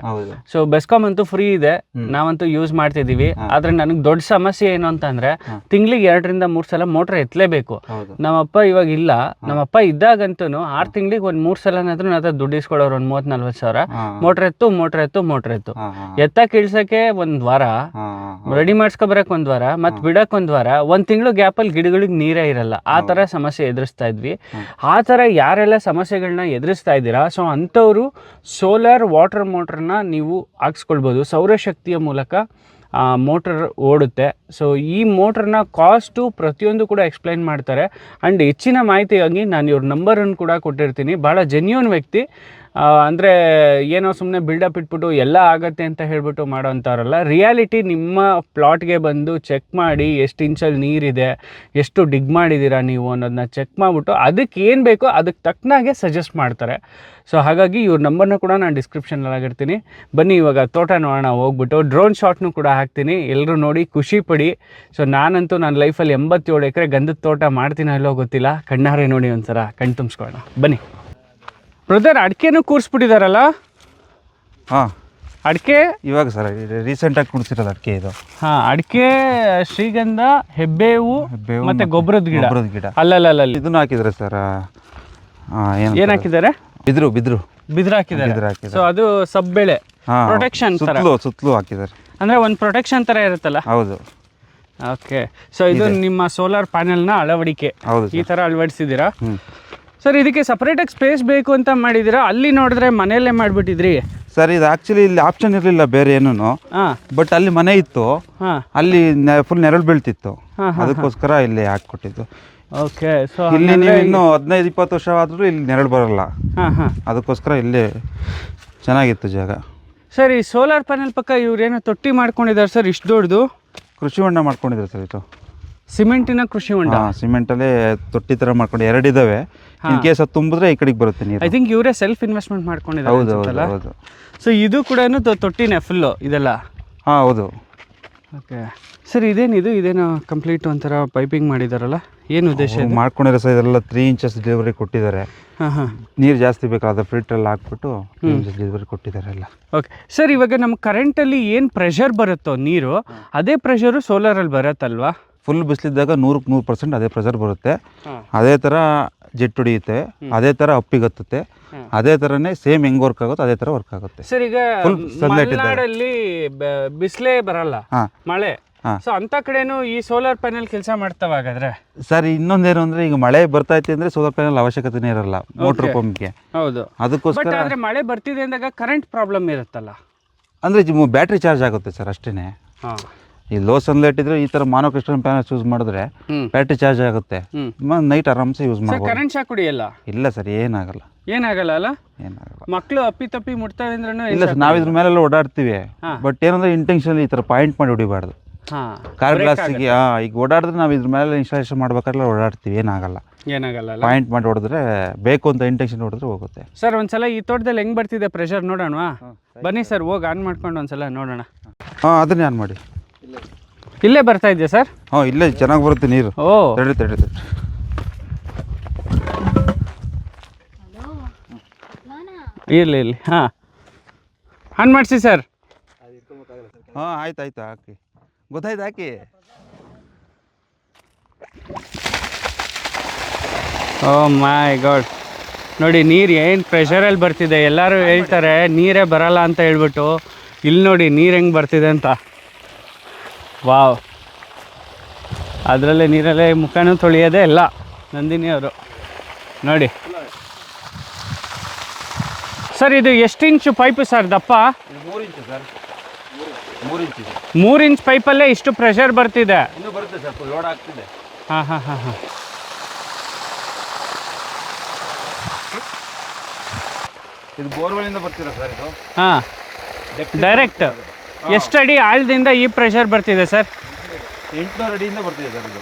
Speaker 1: ಸೊ ಬೆಸ್ಕಾಮ್ ಅಂತೂ ಫ್ರೀ ಇದೆ. ನಾವಂತೂ ಯೂಸ್ ಮಾಡ್ತಿದೀವಿ ಆದ್ರೆ ನನಗೆ ದೊಡ್ಡ ಸಮಸ್ಯೆ ಏನು ಅಂತಂದ್ರೆ ತಿಂಗಳಿಗೆ ಎರಡರಿಂದ ಮೂರು ಸಲ ಮೋಟ್ರ್ ಎತ್ತಲೇಬೇಕು ನಮ್ಮಪ್ಪ ಇವಾಗ ಇಲ್ಲ. ನಮ್ಮಪ್ಪ ಇದ್ದಾಗಂತೂ ಆರು ತಿಂಗಳಿಗೆ ಒಂದು ಮೂರು ಸಲನಾದ್ರೂ ನನ್ನ ದುಡ್ಡು ಇಸ್ಕೊಡೋರು ಒಂದು ಮೂವತ್ತು ನಲ್ವತ್ತು ಸಾವಿರ. ಮೋಟ್ರ್ ಎತ್ತು ಮೋಟ್ರ್ ಎತ್ತು ಮೋಟ್ರ್ ಎತ್ತು. ಎತ್ತಕ್ಕೆ ಇಳ್ಸಕ್ಕೆ ಒಂದ್ ವಾರ ರೆಡಿ ಮಾಡಿಸ್ಕೊಬರಕ್ ಒಂದ್ ವಾರ ಮತ್ ಬಿಡಕ್ಕೆ ಒಂದ್ ವಾರ ಒಂದ್ ತಿಂಗಳು ಗ್ಯಾಪಲ್ಲಿ ಗಿಡಗಳಿಗೆ ನೀರೇ ಇರಲ್ಲ. ಆ ತರ ಸಮಸ್ಯೆ ಎದುರಿಸ್ತಾ ಇದ್ವಿ. ಆ ತರ ಯಾರೆಲ್ಲ ಸಮಸ್ಯೆಗಳನ್ನ ಎದುರಿಸ್ತಾ ಇದ್ದೀರಾ? ಸೊ ಅಂಥವ್ರು ಸೋಲಾರ್ ವಾಟರ್ ಮೋಟರ್ನ ನೀವು ಹಾಕ್ಸ್ಕೊಳ್ಬೋದು. ಸೌರಶಕ್ತಿಯ ಮೂಲಕ ಮೋಟರ್ ಓಡುತ್ತೆ. ಸೊ ಈ ಮೋಟರ್ನ ಕಾಸ್ಟು ಪ್ರತಿಯೊಂದು ಕೂಡ ಎಕ್ಸ್ಪ್ಲೈನ್ ಮಾಡ್ತಾರೆ. ಆ್ಯಂಡ್ ಹೆಚ್ಚಿನ ಮಾಹಿತಿಯಾಗಿ ನಾನು ಇವ್ರ ನಂಬರನ್ನು ಕೂಡ ಕೊಟ್ಟಿರ್ತೀನಿ. ಭಾಳ ಜೆನ್ಯೂನ್ ವ್ಯಕ್ತಿ. ಅಂದ್ರೆ ಏನೋ ಸುಮ್ಮನೆ ಬಿಲ್ಡಪ್ ಇಟ್ಬಿಟ್ಟು ಎಲ್ಲ ಆಗತ್ತೆ ಅಂತ ಹೇಳ್ಬಿಟ್ಟು ಮಾಡೋಂಥವ್ರಲ್ಲ ರಿಯಾಲಿಟಿ ನಿಮ್ಮ ಪ್ಲಾಟ್ಗೆ ಬಂದು ಚೆಕ್ ಮಾಡಿ ಎಷ್ಟು ಇಂಚಲ್ಲಿ ನೀರಿದೆ, ಎಷ್ಟು ಡಿಗ್ ಮಾಡಿದ್ದೀರಾ ನೀವು ಅನ್ನೋದನ್ನ ಚೆಕ್ ಮಾಡಿಬಿಟ್ಟು ಅದಕ್ಕೆ ಏನು ಬೇಕೋ ಅದಕ್ಕೆ ತಕ್ಕನಾಗೆ ಸಜೆಸ್ಟ್ ಮಾಡ್ತಾರೆ. ಸೊ ಹಾಗಾಗಿ ಇವ್ರ ನಂಬರ್ನ ಕೂಡ ನಾನು ಡಿಸ್ಕ್ರಿಪ್ಷನಲ್ಲಿ ಆಗಿರ್ತೀನಿ ಬನ್ನಿ ಇವಾಗ ತೋಟ ನೋಡೋಣ, ಹೋಗ್ಬಿಟ್ಟು ಡ್ರೋನ್ ಶಾಟ್ನು ಕೂಡ ಹಾಕ್ತೀನಿ. ಎಲ್ಲರೂ ನೋಡಿ, ಖುಷಿ ಪಡಿ. ಸೊ ನಾನಂತೂ ನನ್ನ ಲೈಫಲ್ಲಿ ಎಂಬತ್ತೇಳು ಎಕರೆ ಗಂಧದ ತೋಟ ಮಾಡ್ತೀನೋ ಇಲ್ಲೋ ಗೊತ್ತಿಲ್ಲ. ಕಣ್ಣಾರೆ ನೋಡಿ ಒಂಥರ ಕಣ್ ತುಂಬಿಸ್ಕೊಳ್ಳೋಣ. ಬನ್ನಿ. ಬ್ರದರ್ ಅಡಿಕೆನೂ ಕೂರಿಸ್ಬಿಟ್ಟಿದಾರಲ್ಲ?
Speaker 2: ಹಾಂ.
Speaker 1: ಅಡಿಕೆ?
Speaker 2: ಇವಾಗ ಸರ್ ರೀಸೆಂಟಾಗಿ ಕುಡಿಸಿರೋದು ಅಡಿಕೆ ಇದು.
Speaker 1: ಹಾಂ ಅಡಿಕೆ ಶ್ರೀಗಂಧ ಹೆಬ್ಬೇವು
Speaker 2: ಹೆಬ್ಬೇವು
Speaker 1: ಮತ್ತೆ ಗೊಬ್ಬರದ ಗಿಡ.
Speaker 2: ಗೊಬ್ಬರದ ಗಿಡ.
Speaker 1: ಅಲ್ಲಲ್ಲ
Speaker 2: ಇದನ್ನು ಹಾಕಿದ್ರೆ ಸರ್ ಏನು
Speaker 1: ಏನು ಹಾಕಿದ್ದಾರೆ?
Speaker 2: ಬಿದ್ರು ಬಿದ್ರು.
Speaker 1: ಬಿದ್ರ ಹಾಕಿದ್ದಾರೆ.
Speaker 2: ಬಿದ್ರು ಹಾಕಿದ್ದಾರೆ.
Speaker 1: ಸೊ ಅದು ಸಬ್ ಬೆಳೆ
Speaker 2: ಹಾಂ
Speaker 1: ಪ್ರೊಟೆಕ್ಷನ್ ತರ.
Speaker 2: ಸುತ್ತಲೂ ಸುತ್ತಲೂ ಹಾಕಿದ್ದಾರೆ.
Speaker 1: ಅಂದ್ರೆ ಒಂದು ಪ್ರೊಟೆಕ್ಷನ್ ತರ ಇರುತ್ತಲ್ಲ?
Speaker 2: ಹೌದು.
Speaker 1: ಓಕೆ ಸೊ ಇದು ನಿಮ್ಮ ಸೋಲಾರ್ ಪ್ಯಾನೆಲ್ನ ಅಳವಡಿಕೆ.
Speaker 2: ಹೌದು
Speaker 1: ಈ ತರ ಅಳವಡಿಸಿದ್ದೀರಾ? ಸರ್ ಇದಕ್ಕೆ ಸಪ್ರೇಟಾಗಿ ಸ್ಪೇಸ್ ಬೇಕು ಅಂತ ಮಾಡಿದ್ದೀರಾ? ಅಲ್ಲಿ ನೋಡಿದ್ರೆ ಮನೆಯಲ್ಲೇ ಮಾಡಿಬಿಟ್ಟಿದ್ರಿ.
Speaker 2: ಸರ್ ಇದು ಆ್ಯಕ್ಚುಲಿ ಇಲ್ಲಿ ಆಪ್ಷನ್ ಇರಲಿಲ್ಲ ಬೇರೆ ಏನೂ
Speaker 1: ಹಾಂ.
Speaker 2: ಬಟ್ ಅಲ್ಲಿ ಮನೆ ಇತ್ತು.
Speaker 1: ಹಾಂ.
Speaker 2: ಅಲ್ಲಿ ಫುಲ್ ನೆರಳು ಬೀಳ್ತಿತ್ತು. ಅದಕ್ಕೋಸ್ಕರ ಇಲ್ಲಿ ಹಾಕ್ಕೊಟ್ಟಿದ್ದು.
Speaker 1: ಓಕೆ ಸೊ
Speaker 2: ಇಲ್ಲಿ ನೀವು ಇನ್ನೂ ಹದಿನೈದು ಇಪ್ಪತ್ತು ವರ್ಷ ಆದ್ರೂ ಇಲ್ಲಿ ನೆರಳು ಬರಲ್ಲ.
Speaker 1: ಹಾಂ ಹಾಂ.
Speaker 2: ಅದಕ್ಕೋಸ್ಕರ ಇಲ್ಲಿ ಚೆನ್ನಾಗಿತ್ತು ಜಾಗ.
Speaker 1: ಸರ್ ಈ ಸೋಲಾರ್ ಪ್ಯಾನೆಲ್ ಪಕ್ಕ ಇವ್ರೇನೋ ತೊಟ್ಟಿ ಮಾಡ್ಕೊಂಡಿದ್ದಾರೆ ಸರ್ ಇಷ್ಟು ದೊಡ್ಡದು?
Speaker 2: ಕೃಷಿ ಹೊಂಡ ಮಾಡ್ಕೊಂಡಿದ್ದಾರೆ ಸರ್ ಇದು.
Speaker 1: ಸಿಮೆಂಟಿನ ಕೃಷಿ ಹೊಂಡ.
Speaker 2: ಸಿಮೆಂಟ್ ಸಿಮೆಂಟಲ್ಲೇ ತೊಟ್ಟಿ ತರ ಮಾಡ್ಕೊಂಡು ಎರಡಿದಾವೆ ಇನ್ ಕೇಸ್ ಅದು ತುಂಬಿದ್ರೆ ಈ ಕಡೆಗೆ ಬರುತ್ತೆ ನೀರು.
Speaker 1: ಐ ಥಿಂಕ್ ಇವರೇ ಸೆಲ್ಫ್ ಇನ್ವೆಸ್ಟ್ಮೆಂಟ್
Speaker 2: ಹೌದು
Speaker 1: ಮಾಡ್ಕೊಂಡಿದ್ದಾರೆ
Speaker 2: ಹೌದು
Speaker 1: ಅನ್ಸುತ್ತಲ್ಲ?
Speaker 2: ಹೌದು.
Speaker 1: ಸೊ ಇದು ಕೂಡ ತೊಟ್ಟಿನೇ ಫುಲ್ಲು ಇದೆಲ್ಲ?
Speaker 2: ಹಾಂ ಹೌದು.
Speaker 1: ಓಕೆ ಸರ್ ಇದೇನಿದು ಇದೇನು ಕಂಪ್ಲೀಟ್ ಒಂಥರ ಪೈಪಿಂಗ್ ಮಾಡಿದಾರಲ್ಲ? ಏನು ಉದ್ದೇಶ ಇದು?
Speaker 2: ಮಾಡ್ಕೊಂಡಿರೋ ಸರ್ ಇದೆಲ್ಲ ತ್ರೀ ಇಂಚಸ್ ಡೆಲಿವರಿ ಕೊಟ್ಟಿದ್ದಾರೆ.
Speaker 1: ಹಾಂ ಹಾಂ.
Speaker 2: ನೀರು ಜಾಸ್ತಿ ಬೇಕಾದ ಫಿಲ್ಟ್ರಲ್ಲಿ ಹಾಕ್ಬಿಟ್ಟು ಡೆಲಿವರಿ ಕೊಟ್ಟಿದ್ದಾರೆ ಎಲ್ಲ.
Speaker 1: ಓಕೆ ಸರ್ ಇವಾಗ ನಮ್ಮ ಕರೆಂಟಲ್ಲಿ ಏನು ಪ್ರೆಷರ್ ಬರುತ್ತೋ ನೀರು ಅದೇ ಪ್ರೆಷರು ಸೋಲಾರಲ್ಲಿ ಬರುತ್ತಲ್ವಾ?
Speaker 2: ಫುಲ್ ಬಿಸಿಲಿದ್ದಾಗ ನೂರಕ್ಕೆ ನೂರು ಪರ್ಸೆಂಟ್ ಅದೇ ಪ್ರೆಷರ್ ಬರುತ್ತೆ. ಅದೇ ಥರ ಜೆಟ್ ಹೊಡಿಯುತ್ತೆ ಅದೇ ಥರ ಅಪ್ಪಿಗತ್ತುತ್ತೆ. ಅದೇ ಥರನೇ ಸೇಮ್ ಹೆಂಗ್ ವರ್ಕ್ ಆಗುತ್ತೆ ಅದೇ ಥರ ವರ್ಕ್ ಆಗುತ್ತೆ.
Speaker 1: ಸರ್ ಈಗ
Speaker 2: ಫುಲ್ sunlight
Speaker 1: ಮಲೆನಾಡಲ್ಲಿ ಬಿಸಿಲೇ ಬರಲ್ಲ
Speaker 2: ಹಾಂ.
Speaker 1: ಮಳೆ. ಸೊ ಅಂತ ಕಡೆನೂ ಈ ಸೋಲಾರ್ ಪ್ಯಾನೆಲ್ ಕೆಲಸ ಮಾಡ್ತಾವ ಹಾಗಾದ್ರೆ?
Speaker 2: ಸರ್ ಇನ್ನೊಂದೇನು ಅಂದ್ರೆ ಈಗ ಮಳೆ ಬರ್ತಾ ಐತೆ ಅಂದ್ರೆ ಸೋಲಾರ್ ಪ್ಯಾನಲ್ ಅವಶ್ಯಕತೆನೇ ಇರಲ್ಲ ಮೋಟರ್. ಪಂಪ್ಗೆ
Speaker 1: ಹೌದು.
Speaker 2: ಅದಕ್ಕೋಸ್ಕರ
Speaker 1: ಆದ್ರೆ ಮಳೆ ಬರ್ತಿದೆ ಅಂದಾಗ ಕರೆಂಟ್ ಪ್ರಾಬ್ಲಮ್ ಇರುತ್ತಲ್ಲ?
Speaker 2: ಅಂದ್ರೆ ಬ್ಯಾಟ್ರಿ ಚಾರ್ಜ್ ಆಗುತ್ತೆ ಸರ್
Speaker 1: ಅಷ್ಟೇನೆ.
Speaker 2: ಈ ಲೋ ಸನ್ಲೈಟ್ ಇದ್ರೆ ಈ ತರ ಮಾನೋ ಕ್ರಿಸ್ಟಲ್ ಪ್ಯಾನಲ್ಸ್ ಯೂಸ್ ಮಾಡಿದ್ರೆ ಬ್ಯಾಟ್ರಿ ಚಾರ್ಜ್ ಆಗುತ್ತೆ. ನೈಟ್ ಆರಾಮ್ಸೆ ಯೂಸ್
Speaker 1: ಸರ್
Speaker 2: ಮಾಡ್ಬೋದು.
Speaker 1: ಕರೆಂಟ್ ಶಾಕ್ ಕುಡಿಯಲ್ಲ?
Speaker 2: ಇಲ್ಲ ಸರ್ ಏನಾಗಲ್ಲ.
Speaker 1: ಏನಾಗಲ್ಲ ಅಲ್ಲ?
Speaker 2: ಏನಾಗಲ್ಲ.
Speaker 1: ಮಕ್ಕಳು ಅಪ್ಪಿ ತಪ್ಪಿ ಮುಟ್ತಾವೆ ಅಂದ್ರೂ
Speaker 2: ಇಲ್ಲ ಸರ್ ನಾವು ಇದ್ರ ಮೇಲೆಲ್ಲ ಓಡಾಡ್ತೀವಿ.
Speaker 1: ಹಾ.
Speaker 2: ಬಟ್ ಏನಂದ್ರೆ ಇಂಟೆನ್ಷನ್ ಈ ತರ ಪಾಯಿಂಟ್ ಮಾಡಿ ಹೊಡಿಬಾರ್ದು.
Speaker 1: ಹಾಂ
Speaker 2: ಕಾರ್ ಗ್ಲಾಸಿಗೆ ಈಗ ಓಡಾಡಿದ್ರೆ ನಾವು ಇದ್ರ ಮೇಲೆ ಇನ್ಸ್ಟಾಲೇಷನ್ ಮಾಡ್ಬೇಕಾದ್ರೆ ಓಡಾಡ್ತೀವಿ ಏನಾಗಲ್ಲ.
Speaker 1: ಏನಾಗಲ್ಲ ಅಲ್ಲ?
Speaker 2: ಪಾಯಿಂಟ್ ಮಾಡಿ ಹೊಡೆದ್ರೆ ಬೇಕು ಅಂತ ಇಂಟೆನ್ಷನ್ ಹೊಡೆದ್ರೆ ಹೋಗುತ್ತೆ.
Speaker 1: ಸರ್ ಒಂದ್ಸಲ ಈ ತೋಟದಲ್ಲಿ ಹೆಂಗ್ ಬರ್ತಿದೆ ಪ್ರೆಷರ್ ನೋಡೋಣವಾ? ಬನ್ನಿ ಸರ್. ಹೋಗಿ ಆನ್ ಮಾಡ್ಕೊಂಡು ಒಂದ್ಸಲ ನೋಡೋಣ.
Speaker 2: ಹಾಂ ಅದನ್ನೇ ಆನ್ ಮಾಡಿ.
Speaker 1: ಇಲ್ಲೇ ಬರ್ತಾ ಇದೆಯಾ ಸರ್?
Speaker 2: ಹಾಂ ಇಲ್ಲೇ ಚೆನ್ನಾಗಿ ಬರುತ್ತೆ ನೀರು.
Speaker 1: ಓ.
Speaker 2: ತಡಿ ತಡಿ ತಡಿ
Speaker 1: ಇರಲಿ ಇರ್ಲಿ. ಹಾಂ. ಆನ್ ಮಾಡಿಸಿ ಸರ್.
Speaker 2: ಹಾಂ ಆಯ್ತು ಆಯ್ತು ಹಾಕಿ. ಗೊತ್ತಾಯ್ತು ಹಾಕಿ?
Speaker 1: ಓ ಮೈ ಗಾಡ್. ನೋಡಿ ನೀರು ಏನು ಪ್ರೆಷರಲ್ಲಿ ಬರ್ತಿದೆ. ಎಲ್ಲರೂ ಹೇಳ್ತಾರೆ ನೀರೇ ಬರಲ್ಲ ಅಂತ ಹೇಳ್ಬಿಟ್ಟು. ಇಲ್ಲಿ ನೋಡಿ ನೀರು ಹೆಂಗೆ ಬರ್ತಿದೆ ಅಂತ. ವಾವ್. ಅದರಲ್ಲೇ ನೀರಲ್ಲೇ ಮುಖನೂ ತೊಳೆಯೋದೇ ಇಲ್ಲ ನಂದಿನಿ ಅವರು ನೋಡಿ. ಸರ್ ಇದು ಎಷ್ಟು ಇಂಚು ಪೈಪು ಸರ್ ದಪ್ಪ?
Speaker 2: ಮೂರು ಇಂಚು ಸರ್. ಮೂರು ಇಂಚು
Speaker 1: ಮೂರು ಇಂಚ್ ಪೈಪಲ್ಲೇ ಇಷ್ಟು ಪ್ರೆಷರ್ ಬರ್ತಿದೆ.
Speaker 2: ಇನ್ನೂ ಬರುತ್ತೆ ಸರ್ ಲೋಡ್ ಆಗ್ತಿದೆ.
Speaker 1: ಹಾಂ ಹಾಂ ಹಾಂ ಹಾಂ.
Speaker 2: ಇದು ಬೋರ್ವೆಲಿಂದ ಬರ್ತೀರಾ ಸರ್ ಇದು?
Speaker 1: ಹಾಂ. ಡೈರೆಕ್ಟ್ ಎಷ್ಟು ಅಡಿ ಆಳದಿಂದ ಈ ಪ್ರೆಷರ್ ಬರ್ತಿದೆ ಸರ್?
Speaker 2: ಎಂಟುನೂರು ಅಡಿಯಿಂದ ಬರ್ತಿದೆ ಸರ್ ಇದು.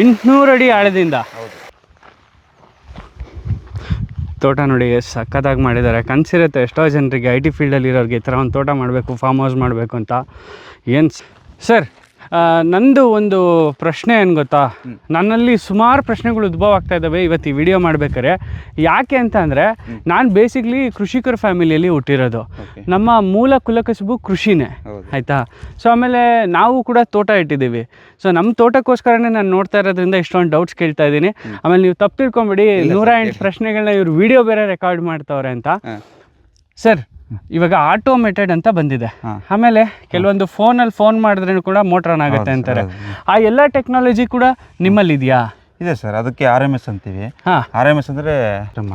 Speaker 1: ಎಂಟುನೂರು ಅಡಿ ಆಳದಿಂದ?
Speaker 2: ಹೌದು.
Speaker 1: ತೋಟ ನೋಡಿ ಎಷ್ಟು ಸಖತ್ತಾಗಿ ಮಾಡಿದ್ದಾರೆ. ಕನಸಿರುತ್ತೆ ಎಷ್ಟೋ ಜನರಿಗೆ ಐ ಟಿ ಫೀಲ್ಡಲ್ಲಿ ಇರೋರಿಗೆ ಈ ಥರ ಒಂದು ತೋಟ ಮಾಡಬೇಕು ಫಾರ್ಮ್ ಹೌಸ್ ಮಾಡಬೇಕು ಅಂತ. ಏನು ಸರ್ ನಂದು ಒಂದು ಪ್ರಶ್ನೆ ಏನು ಗೊತ್ತಾ? ನನ್ನಲ್ಲಿ ಸುಮಾರು ಪ್ರಶ್ನೆಗಳು ಉದ್ಭವ ಆಗ್ತಾ ಇದ್ದಾವೆ ಇವತ್ತು ಈ ವಿಡಿಯೋ ಮಾಡ್ಬೇಕಾದ್ರೆ. ಯಾಕೆ ಅಂತ ಅಂದರೆ ನಾನು ಬೇಸಿಕ್ಲಿ ಕೃಷಿಕರ ಫ್ಯಾಮಿಲಿಯಲ್ಲಿ ಹುಟ್ಟಿರೋದು. ನಮ್ಮ ಮೂಲ ಕುಲಕಸುಬು ಕೃಷಿನೇ ಆಯಿತಾ? ಸೊ ಆಮೇಲೆ ನಾವು ಕೂಡ ತೋಟ ಇಟ್ಟಿದ್ದೀವಿ. ಸೊ ನಮ್ಮ ತೋಟಕ್ಕೋಸ್ಕರನೇ ನಾನು ನೋಡ್ತಾ ಇರೋದ್ರಿಂದ ಇಷ್ಟೊಂದು ಡೌಟ್ಸ್ ಕೇಳ್ತಾ ಇದ್ದೀನಿ. ಆಮೇಲೆ ನೀವು ತಪ್ಪು ತಿಳ್ಕೊಂಬಿಡಿ ನೂರ ಎಂಟು ಪ್ರಶ್ನೆಗಳನ್ನ ಇವ್ರು ವಿಡಿಯೋ ಬೇರೆ ರೆಕಾರ್ಡ್ ಮಾಡ್ತವ್ರೆ ಅಂತ. ಸರ್ ಇವಾಗ ಆಟೋಮೇಟೆಡ್ ಅಂತ ಬಂದಿದೆ. ಆಮೇಲೆ ಕೆಲವೊಂದು ಫೋನಲ್ಲಿ ಫೋನ್ ಮಾಡಿದ್ರೂ ಕೂಡ ಮೋಟ್ರ್ ಆನ್ ಆಗುತ್ತೆ ಅಂತಾರೆ. ಆ ಎಲ್ಲ ಟೆಕ್ನಾಲಜಿ ಕೂಡ ನಿಮ್ಮಲ್ಲಿದೆಯಾ?
Speaker 2: ಇದೆ ಸರ್ ಅದಕ್ಕೆ ಆರ್ ಎಂ ಎಸ್ ಅಂತೀವಿ.
Speaker 1: ಹಾಂ.
Speaker 2: ಆರ್ ಎಂ ಎಸ್ ಅಂದರೆ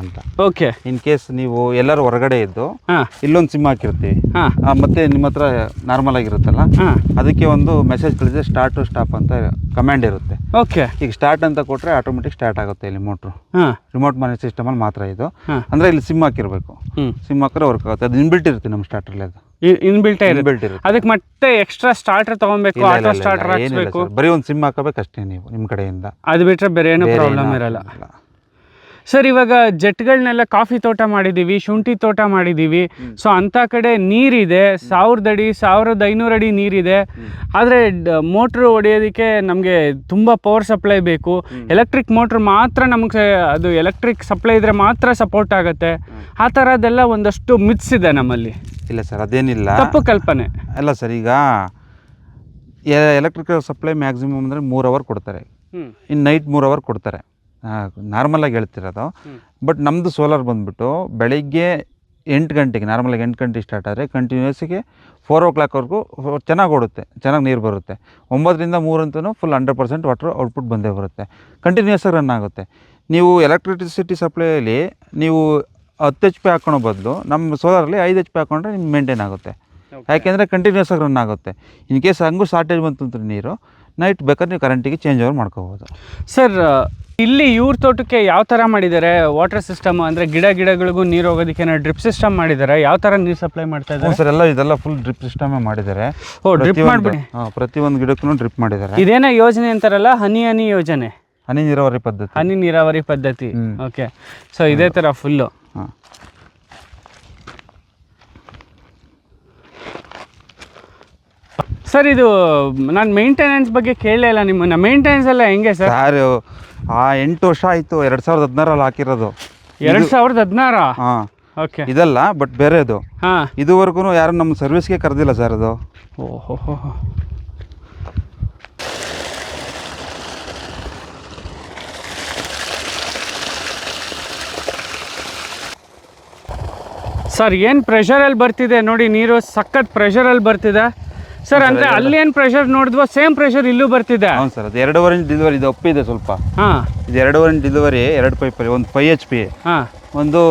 Speaker 2: ಅಂತ.
Speaker 1: ಓಕೆ
Speaker 2: ಇನ್ ಕೇಸ್ ನೀವು ಎಲ್ಲರೂ ಹೊರಗಡೆ ಇದ್ದು
Speaker 1: ಹಾಂ.
Speaker 2: ಇಲ್ಲೊಂದು ಸಿಮ್ ಹಾಕಿರ್ತೀವಿ.
Speaker 1: ಹಾಂ.
Speaker 2: ಆ, ಮತ್ತೆ ನಿಮ್ಮ ಹತ್ರ ನಾರ್ಮಲ್ ಆಗಿರುತ್ತಲ್ಲ
Speaker 1: ಹಾಂ.
Speaker 2: ಅದಕ್ಕೆ ಒಂದು ಮೆಸೇಜ್ ಕಳಿಸಿದ್ರೆ ಸ್ಟಾರ್ಟ್ ಟು ಸ್ಟಾಪ್ ಅಂತ ಕಮಾಂಡ್ ಇರುತ್ತೆ.
Speaker 1: ಓಕೆ
Speaker 2: ಈಗ ಸ್ಟಾರ್ಟ್ ಅಂತ ಕೊಟ್ಟರೆ ಆಟೋಮೆಟಿಕ್ ಸ್ಟಾರ್ಟ್ ಆಗುತ್ತೆ ಇಲ್ಲಿ ಮೋಟ್ರು
Speaker 1: ಹಾಂ.
Speaker 2: ರಿಮೋಟ್ ಮನೆ ಸಿಸ್ಟಮಲ್ಲಿ ಮಾತ್ರ ಇದು.
Speaker 1: ಅಂದ್ರೆ
Speaker 2: ಅಂದರೆ ಇಲ್ಲಿ ಸಿಮ್ ಹಾಕಿರ್ಬೇಕು. ಸಿಮ್ ಹಾಕಿದ್ರೆ ವರ್ಕ್ ಆಗುತ್ತೆ. ಅದು ಇನ್ಬಿಲ್ಟ್ ಇರುತ್ತೆ ನಮ್ಮ ಸ್ಟಾರ್ಟರ್ಲಿ ಅದು.
Speaker 1: ಇನ್ಬಿಲ್ಟೇ
Speaker 2: ಇನ್ಬಿಲ್ಟ್ ಇರುತ್ತೆ.
Speaker 1: ಅದಕ್ಕೆ ಮತ್ತೆ ಎಕ್ಸ್ಟ್ರಾ ಸ್ಟಾರ್ಟರ್ ತಗೊಬೇಕು ಆಟೋ ಸ್ಟಾರ್ಟರ್ ಹಾಕ್ಸ್ಬೇಕು.
Speaker 2: ಬರೀ ಒಂದು ಸಿಮ್ ಹಾಕಬೇಕಷ್ಟೇ ನೀವು ನಿಮ್ಮ ಕಡೆಯಿಂದ.
Speaker 1: ಅದು ಬಿಟ್ಟರೆ ಬೇರೆ ಏನೂ ಪ್ರಾಬ್ಲಮ್ ಇರಲ್ಲ. ಸರ್ ಇವಾಗ ಜೆಟ್ಗಳನ್ನೆಲ್ಲ ಕಾಫಿ ತೋಟ ಮಾಡಿದ್ದೀವಿ ಶುಂಠಿ ತೋಟ ಮಾಡಿದ್ದೀವಿ ಸೊ ಅಂಥ ಕಡೆ ನೀರಿದೆ ಸಾವಿರದ ಅಡಿ ಸಾವಿರದ ಐನೂರು ಅಡಿ ನೀರಿದೆ. ಆದರೆ ಮೋಟ್ರ್ ಹೊಡೆಯೋದಕ್ಕೆ ನಮಗೆ ತುಂಬ ಪವರ್ ಸಪ್ಲೈ ಬೇಕು. ಎಲೆಕ್ಟ್ರಿಕ್ ಮೋಟ್ರ್ ಮಾತ್ರ ನಮಗೆ ಅದು ಎಲೆಕ್ಟ್ರಿಕ್ ಸಪ್ಲೈ ಇದ್ದರೆ ಮಾತ್ರ ಸಪೋರ್ಟ್ ಆಗುತ್ತೆ. ಆ ಥರದ್ದೆಲ್ಲ ಒಂದಷ್ಟು ಮಿತ್ಸ್ ಇದೆ ನಮ್ಮಲ್ಲಿ.
Speaker 2: ಇಲ್ಲ ಸರ್ ಅದೇನಿಲ್ಲ.
Speaker 1: ತಪ್ಪು ಕಲ್ಪನೆ.
Speaker 2: ಅಲ್ಲ ಸರ್ ಈಗ ಎಲೆಕ್ಟ್ರಿಕಲ್ ಸಪ್ಲೈ ಮ್ಯಾಕ್ಸಿಮಮ್ ಅಂದರೆ ಮೂರು ಅವರ್ ಕೊಡ್ತಾರೆ. ಇನ್ನು ನೈಟ್ ಮೂರು ಅವರ್ ಕೊಡ್ತಾರೆ. ನಾರ್ಮಲಾಗಿ ಹೇಳ್ತಿರೋದು. ಬಟ್ ನಮ್ಮದು ಸೋಲಾರ್ ಬಂದುಬಿಟ್ಟು ಬೆಳಿಗ್ಗೆ ಎಂಟು ಗಂಟೆಗೆ ನಾರ್ಮಲಾಗಿ ಎಂಟು ಗಂಟೆಗೆ ಸ್ಟಾರ್ಟ್ ಆದರೆ ಕಂಟಿನ್ಯೂಸ್ಗೆ ಫೋರ್ ಓ ಕ್ಲಾಕ್ವರೆಗೂ ಚೆನ್ನಾಗಿ ಓಡುತ್ತೆ ಚೆನ್ನಾಗಿ ನೀರು ಬರುತ್ತೆ. ಒಂಬತ್ತರಿಂದ ಮೂರಂತೂ full hundred percent water output ಬಂದೇ ಬರುತ್ತೆ. ಕಂಟಿನ್ಯೂಸ್ ಆಗಿ ರನ್ ಆಗುತ್ತೆ. ನೀವು ಎಲೆಕ್ಟ್ರಿಸಿಟಿ ಸಪ್ಲೈಯಲ್ಲಿ ನೀವು ಹತ್ತು ಎಚ್ ಪಿ ಹಾಕೊಳೋ ಬದಲು ನಮ್ಮ ಸೋಲಾರಲ್ಲಿ ಐದು ಎಚ್ ಪಿ ಹಾಕೊಂಡ್ರೆ ನಿಮ್ಗೆ ಮೇಂಟೈನ್ ಆಗುತ್ತೆ. ಯಾಕೆಂದರೆ ಕಂಟಿನ್ಯೂಸ್ ಆಗಿ ರನ್ ಆಗುತ್ತೆ. ಇನ್ ಕೇಸ್ ಹಂಗೂ ಶಾರ್ಟೇಜ್ ಬಂತು ಅಂತ ನೀರು ನೈಟ್ ಬೇಕಾದ್ರೆ ನೀವು ಕರೆಂಟಿಗೆ ಚೇಂಜ್ ಓವರ್ ಮಾಡ್ಕೋಬೋದು.
Speaker 1: ಸರ್ ಇಲ್ಲಿ ಇವ್ರ ತೋಟಕ್ಕೆ ಯಾವ ಥರ ಮಾಡಿದ್ದಾರೆ ವಾಟರ್ ಸಿಸ್ಟಮ್ ಅಂದರೆ ಗಿಡ ಗಿಡಗಳಿಗೂ ನೀರು ಹೋಗೋದಕ್ಕೆ ಡ್ರಿಪ್ ಸಿಸ್ಟಮ್ ಮಾಡಿದ್ದಾರೆ ಯಾವ ಥರ ನೀರು ಸಪ್ಲೈ ಮಾಡ್ತಾ ಇದ್ದಾರೆ
Speaker 2: ಸರ್ ಎಲ್ಲ ಇದೆಲ್ಲ ಫುಲ್ ಡ್ರಿಪ್ ಸಿಸ್ಟಮೇ ಮಾಡಿದ್ದಾರೆ
Speaker 1: ಓ ಡ್ರಿಪ್ ಮಾಡಿಬಿಡಿ.
Speaker 2: ಹಾ, ಪ್ರತಿಯೊಂದು ಗಿಡಕ್ಕೂ ಡ್ರಿಪ್ ಮಾಡಿದ್ದಾರೆ
Speaker 1: ಇದೇನೋ ಯೋಜನೆ ಅಂತಾರಲ್ಲ ಹನಿ ಹನಿ ಯೋಜನೆ?
Speaker 2: ಹನಿ ನೀರಾವರಿ ಪದ್ಧತಿ.
Speaker 1: ಹನಿ ನೀರಾವರಿ ಪದ್ಧತಿ. ಓಕೆ ಸೊ ಇದೇ ಥರ ಫುಲ್ಲು ಸರ್ ಇದು ನಾನು ಮೇಂಟೆನೆನ್ಸ್ ಬಗ್ಗೆ ಕೇಳಲೇ ಇಲ್ಲ ನಿಮ್ಮನ್ನ ಮೇಂಟೆನೆನ್ಸ್ ಎಲ್ಲ ಹೆಂಗೆ ಸರ್
Speaker 2: ಸರ್ ಆ ಎಂಟು ವರ್ಷ ಆಯಿತು ಎರಡು ಸಾವಿರದ ಹದಿನಾರಲ್ಲಿ ಹಾಕಿರೋದು.
Speaker 1: ಎರಡು ಸಾವಿರದ ಹದಿನಾರ?
Speaker 2: ಹಾಂ.
Speaker 1: ಓಕೆ
Speaker 2: ಇದಲ್ಲ ಬಟ್ ಬೇರೆದು.
Speaker 1: ಹಾಂ.
Speaker 2: ಇದುವರೆಗೂ ಯಾರು ನಮ್ಮ ಸರ್ವಿಸ್ಗೆ ಕರೆದಿಲ್ಲ ಸರ್ ಅದು.
Speaker 1: ಓಹೋ ಸರ್ ಏನು ಪ್ರೆಷರಲ್ಲಿ ಬರ್ತಿದೆ? ನೋಡಿ ನೀರು ಸಖತ್ ಪ್ರೆಷರಲ್ಲಿ ಬರ್ತಿದೆ. ಸರ್ ಅಂದ್ರೆ ಅಲ್ಲಿ ಏನ್ ಪ್ರೆಷರ್ ನೋಡಿದ್ವೋ ಸೇಮ್ ಪ್ರೆಷರ್ ಇಲ್ಲೂ ಬರ್ತಿದೆ?
Speaker 2: ಹೌದು ಸರ್ ಅದು ಎರಡೂವರೆ ಇಂಚ್ ಡೆಲಿವರಿ ಇದು ಒಪ್ಪಿದೆ ಸ್ವಲ್ಪ.
Speaker 1: ಹಾಂ.
Speaker 2: ಇದು ಎರಡೂವರೆ ಇಂಚ್ ಡೆಲಿವರಿ ಎರಡು ಪೈಪ್ ಒಂದು ಫೈವ್ ಎಚ್ ಪಿ
Speaker 1: ಹಾಂ.
Speaker 2: ಒಂದು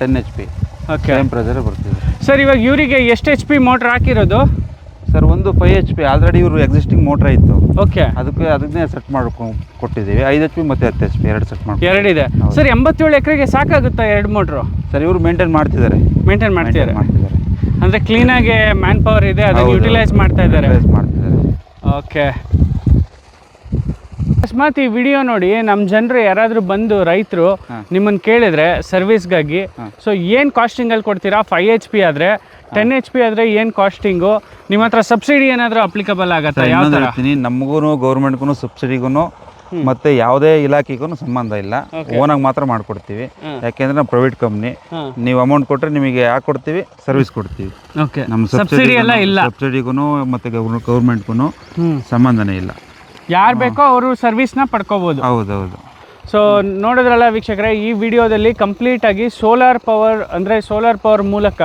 Speaker 2: ten H P
Speaker 1: okay
Speaker 2: same pressure ಬರ್ತಿದೆ.
Speaker 1: ಸರ್ ಇವಾಗ ಇವರಿಗೆ ಎಷ್ಟು ಎಚ್ ಪಿ ಮೋಟರ್ ಹಾಕಿರೋದು?
Speaker 2: ಸರ್ ಒಂದು ಫೈವ್ ಎಚ್ ಪಿ ಆಲ್ರೆಡಿ ಇವರು ಎಕ್ಸಿಸ್ಟಿಂಗ್ ಮೋಟ್ರ್ ಇತ್ತು.
Speaker 1: ಓಕೆ
Speaker 2: ಅದಕ್ಕೆ ಅದನ್ನೇ ಸೆಟ್ ಮಾಡ್ಕೊಂಡು ಕೊಟ್ಟಿದ್ದೀವಿ. ಐದು ಎಚ್ ಪಿ ಮತ್ತು ಹತ್ತು ಎಚ್ ಪಿ ಎರಡು ಸೆಟ್ ಮಾಡ್ಕೊಂಡು
Speaker 1: ಎರಡಿದೆ ಸರ್ ಎಂಬತ್ತೇಳು ಎಕರೆಗೆ ಸಾಕಾಗುತ್ತಾ ಎರಡು ಮೋಟ್ರು
Speaker 2: ಸರ್ ಇವರು ಮೇಂಟೈನ್ ಮಾಡ್ತಿದ್ದಾರೆ.
Speaker 1: ಮೇಂಟೈನ್ ಮಾಡ್ತಿದ್ದಾರೆ.
Speaker 2: ಮಾಡ್ತಿದ್ದಾರೆ.
Speaker 1: ಅಂದರೆ ಆಗಿ ಮ್ಯಾನ್ ಪವರ್ ಇದೆ ಅದನ್ನ
Speaker 2: ಹೌದು.
Speaker 1: ಯುಟಿಲೈಸ್ ಮಾಡ್ತಾ ಇದ್ದಾರೆ.
Speaker 2: Utilize ಮಾಡ್ತಿದ್ದಾರೆ
Speaker 1: ಓಕೆ ಅಕಸ್ಮಾತ್ ಈ ವಿಡಿಯೋ ನೋಡಿ ನಮ್ಮ ಜನರು ಯಾರಾದರೂ ಬಂದು ರೈತರು. ನಿಮ್ಮನ್ನು ಕೇಳಿದ್ರೆ ಸರ್ವಿಸ್ಗಾಗಿ. ಸೊ ಏನು ಕಾಸ್ಟಿಂಗಲ್ಲಿ ಕೊಡ್ತೀರಾ? ಫೈವ್ ಎಚ್ ಪಿ ಆದರೆ ಟೆನ್ ಎಚ್ ಪಿ ಆದರೆ ಏನು ಕಾಸ್ಟಿಂಗು ನಿಮ್ಮ ಹತ್ರ ಸಬ್ಸಿಡಿ ಏನಾದರೂ ಅಪ್ಲಿಕಬಲ್ ಆಗುತ್ತಾ? ಯಾವ
Speaker 2: ಇನ್ನೊಂದು
Speaker 1: ಥರ
Speaker 2: ಹೇಳ್ತೀನಿ ನಮಗೂ ಗೌರ್ಮೆಂಟ್ಗೂ ಸಬ್ಸಿಡಿಗೂ ಮತ್ತು ಯಾವುದೇ ಇಲಾಖೆಗೂ ಸಂಬಂಧ ಇಲ್ಲ. ಓನಾಗಿ ಮಾತ್ರ ಮಾಡ್ಕೊಡ್ತೀವಿ. ಯಾಕೆಂದ್ರೆ ನಾವು ಪ್ರೈವೇಟ್ ಕಂಪ್ನಿ ನೀವು ಅಮೌಂಟ್ ಕೊಟ್ಟರೆ ನಿಮಗೆ ಹಾಕ್ಕೊಡ್ತೀವಿ ಸರ್ವಿಸ್ ಕೊಡ್ತೀವಿ. ನಮ್ಮ
Speaker 1: ಸಬ್ಸಿಡಿ ಎಲ್ಲ ಇಲ್ಲ.
Speaker 2: ಸಬ್ಸಿಡಿಗೂ ಮತ್ತೆ ಗೌರ್ಮೆಂಟ್ಗೂ ಸಂಬಂಧನೇ ಇಲ್ಲ.
Speaker 1: ಯಾರು ಬೇಕೋ ಅವರು ಸರ್ವಿಸ್ನ ಪಡ್ಕೋಬೋದು.
Speaker 2: ಹೌದೌದು.
Speaker 1: ಸೊ ನೋಡಿದ್ರಲ್ಲ ವೀಕ್ಷಕರೇ ಈ ವಿಡಿಯೋದಲ್ಲಿ ಕಂಪ್ಲೀಟಾಗಿ ಸೋಲಾರ್ ಪವರ್ ಅಂದರೆ ಸೋಲಾರ್ ಪವರ್ ಮೂಲಕ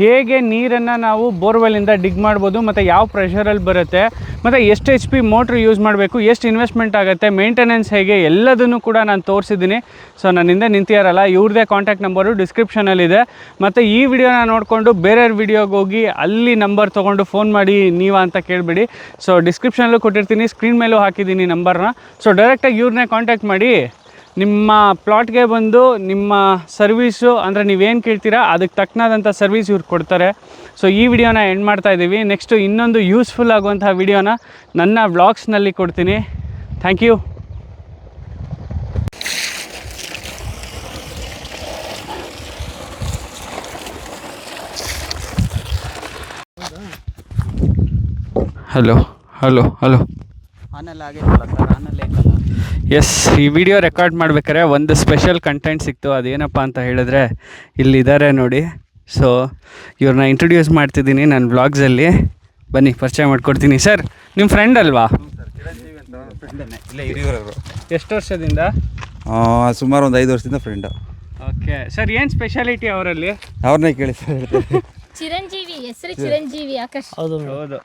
Speaker 1: ಹೇಗೆ ನೀರನ್ನು ನಾವು ಬೋರ್ವೆಲ್ಲಿಂದ ಡಿಗ್ ಮಾಡ್ಬೋದು, ಮತ್ತು ಯಾವ ಪ್ರೆಷರಲ್ಲಿ ಬರುತ್ತೆ, ಮತ್ತು ಎಷ್ಟು ಎಚ್ ಪಿ ಮೋಟ್ರ್ ಯೂಸ್ ಮಾಡಬೇಕು, ಎಷ್ಟು ಇನ್ವೆಸ್ಟ್ಮೆಂಟ್ ಆಗುತ್ತೆ, ಮೇಂಟೆನೆನ್ಸ್ ಹೇಗೆ, ಎಲ್ಲದನ್ನು ಕೂಡ ನಾನು ತೋರಿಸಿದ್ದೀನಿ. ಸೊ ನನ್ನ ಹಿಂದೆ ನಿಂತಿಯಾರಲ್ಲ ಇವ್ರದ್ದೇ ಕಾಂಟ್ಯಾಕ್ಟ್ ನಂಬರು ಡಿಸ್ಕ್ರಿಪ್ಷನಲ್ಲಿದೆ ಮತ್ತು ಈ ವಿಡಿಯೋನ ನೋಡಿಕೊಂಡು ಬೇರೆಯವ್ರ ವಿಡಿಯೋಗೆ ಹೋಗಿ ಅಲ್ಲಿ ನಂಬರ್ ತೊಗೊಂಡು ಫೋನ್ ಮಾಡಿ ನೀವಾ ಅಂತ ಕೇಳಿಬಿಡಿ. ಸೊ ಡಿಸ್ಕ್ರಿಪ್ಷನಲ್ಲೂ ಕೊಟ್ಟಿರ್ತೀನಿ ಸ್ಕ್ರೀನ್ ಮೇಲೂ ಹಾಕಿದ್ದೀನಿ ನಂಬರ್ನ. ಸೊ ಡೈರೆಕ್ಟಾಗಿ ಇವ್ರನ್ನೇ ಕಾಂಟ್ಯಾಕ್ಟ್ ಮಾಡಿ. ನಿಮ್ಮ ಪ್ಲಾಟ್ಗೆ ಬಂದು ನಿಮ್ಮ ಸರ್ವೀಸು ಅಂದರೆ ನೀವೇನು ಕೇಳ್ತೀರಾ, ಅದಕ್ಕೆ ತಕ್ಕನಾದಂಥ ಸರ್ವೀಸ್ ಇವ್ರು ಕೊಡ್ತಾರೆ. ಸೊ ಈ ವಿಡಿಯೋನ ಎಂಡ್ ಮಾಡ್ತಾ ಇದ್ದೀವಿ ನೆಕ್ಸ್ಟು ಇನ್ನೊಂದು ಯೂಸ್ಫುಲ್ ಆಗುವಂಥ ವಿಡಿಯೋನ ನನ್ನ ವ್ಲಾಗ್ಸ್ನಲ್ಲಿ ಕೊಡ್ತೀನಿ. Thank you hello hello hello
Speaker 4: ಆನೆಲ್ಲ ಆಗಿರಲ್ಲ ಸರ್ ಆನಲ್ಲಿ
Speaker 1: ಎಸ್ ಈ ವಿಡಿಯೋ ರೆಕಾರ್ಡ್ ಮಾಡ್ಬೇಕಾದ್ರೆ ಒಂದು ಸ್ಪೆಷಲ್ ಕಂಟೆಂಟ್ ಸಿಕ್ತು. ಅದೇನಪ್ಪ ಅಂತ ಹೇಳಿದ್ರೆ ಇಲ್ಲಿದ್ದಾರೆ ನೋಡಿ. ಸೊ ಇವ್ರನ್ನ ಇಂಟ್ರೊಡ್ಯೂಸ್ ಮಾಡ್ತಿದ್ದೀನಿ ನನ್ನ ಬ್ಲಾಗ್ಸಲ್ಲಿ ಬನ್ನಿ ಪರಿಚಯ ಮಾಡ್ಕೊಡ್ತೀನಿ. ಸರ್ ನಿಮ್ಮ ಫ್ರೆಂಡ್ ಅಲ್ವಾ? ಎಷ್ಟು ವರ್ಷದಿಂದ?
Speaker 2: ಸುಮಾರು ಒಂದು ಐದು ವರ್ಷದಿಂದ ಫ್ರೆಂಡ್
Speaker 1: ಓಕೆ ಸರ್ ಏನು ಸ್ಪೆಷಾಲಿಟಿ ಅವರಲ್ಲಿ?
Speaker 2: ಅವ್ರನ್ನೇ ಕೇಳಿ ಸರ್
Speaker 5: ಚಿರಂಜೀವಿ ಹೆಸರು ಚಿರಂಜೀವಿ ಆಕಾಶ್.
Speaker 3: ಹೌದು
Speaker 1: ಹೌದು.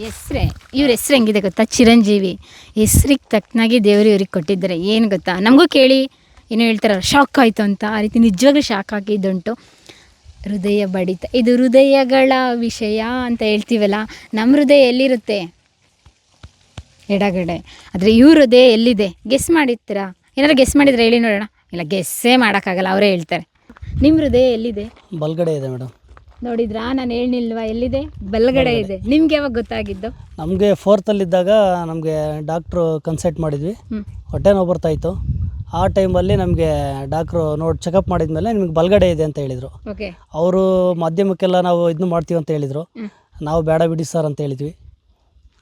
Speaker 5: ಹೆಸ್ರೇ, ಇವ್ರ ಹೆಸ್ರು ಹೆಂಗಿದೆ ಗೊತ್ತಾ? ಚಿರಂಜೀವಿ. ಹೆಸ್ರಿಗೆ ತಕ್ಕನಾಗಿ ದೇವರು ಇವ್ರಿಗೆ ಕೊಟ್ಟಿದ್ದಾರೆ. ಏನು ಗೊತ್ತಾ? ನಮಗೂ ಕೇಳಿ, ಏನೋ ಹೇಳ್ತಾರ ಶಾಕ್ ಆಯಿತು ಅಂತ. ಆ ರೀತಿ ನಿಜವಾಗ್ಲೂ ಶಾಕ್ ಆಗಿದ್ದುಂಟು. ಹೃದಯ ಬಡಿತ, ಇದು ಹೃದಯಗಳ ವಿಷಯ ಅಂತ ಹೇಳ್ತೀವಲ್ಲ ನಮ್ಮ ಹೃದಯ ಎಲ್ಲಿರುತ್ತೆ? ಎಡಗಡೆ. ಆದರೆ ಇವ್ರ ಹೃದಯ ಎಲ್ಲಿದೆ? ಗೆಸ್ ಮಾಡಿರ್ತೀರಾ? ಏನಾದ್ರು ಗೆಸ್ ಮಾಡಿದ್ರೆ ಹೇಳಿ ನೋಡೋಣ. ಇಲ್ಲ ಗೆಸ್ಸೇ ಮಾಡೋಕ್ಕಾಗಲ್ಲ, ಅವರೇ ಹೇಳ್ತಾರೆ. ನಿಮ್ಮ ಹೃದಯ ಎಲ್ಲಿದೆ?
Speaker 6: ಬಲ್ಗಡೆ ಇದೆ ಮೇಡಮ್.
Speaker 5: ನೋಡಿದ್ರಾ? ನಾನು ಹೇಳಿಲ್ವಾ ಎಲ್ಲಿದೆ? ಬಲಗಡೆ ಇದೆ. ನಿಮ್ಗೆ ಯಾವಾಗ ಗೊತ್ತಾಗಿದ್ದು?
Speaker 6: ನಮಗೆ ಫೋರ್ತಲ್ಲಿದ್ದಾಗ ನಮಗೆ ಡಾಕ್ಟ್ರು ಕನ್ಸಲ್ಟ್ ಮಾಡಿದ್ವಿ. ಹೊಟ್ಟೆ ನೋವು ಬರ್ತಾಯಿತ್ತು ಆ ಟೈಮಲ್ಲಿ ನಮಗೆ ಡಾಕ್ಟ್ರು ನೋಡಿ ಚೆಕಪ್ ಮಾಡಿದ್ಮೇಲೆ ನಿಮ್ಗೆ ಬಲ್ಗಡೆ ಇದೆ ಅಂತ ಹೇಳಿದರು. ಅವರು ಮಾಧ್ಯಮಕ್ಕೆಲ್ಲ ನಾವು ಇದನ್ನು ಮಾಡ್ತೀವಿ ಅಂತ ಹೇಳಿದರು. ನಾವು ಬೇಡ ಬಿಡಿ ಸರ್ ಅಂತ ಹೇಳಿದ್ವಿ.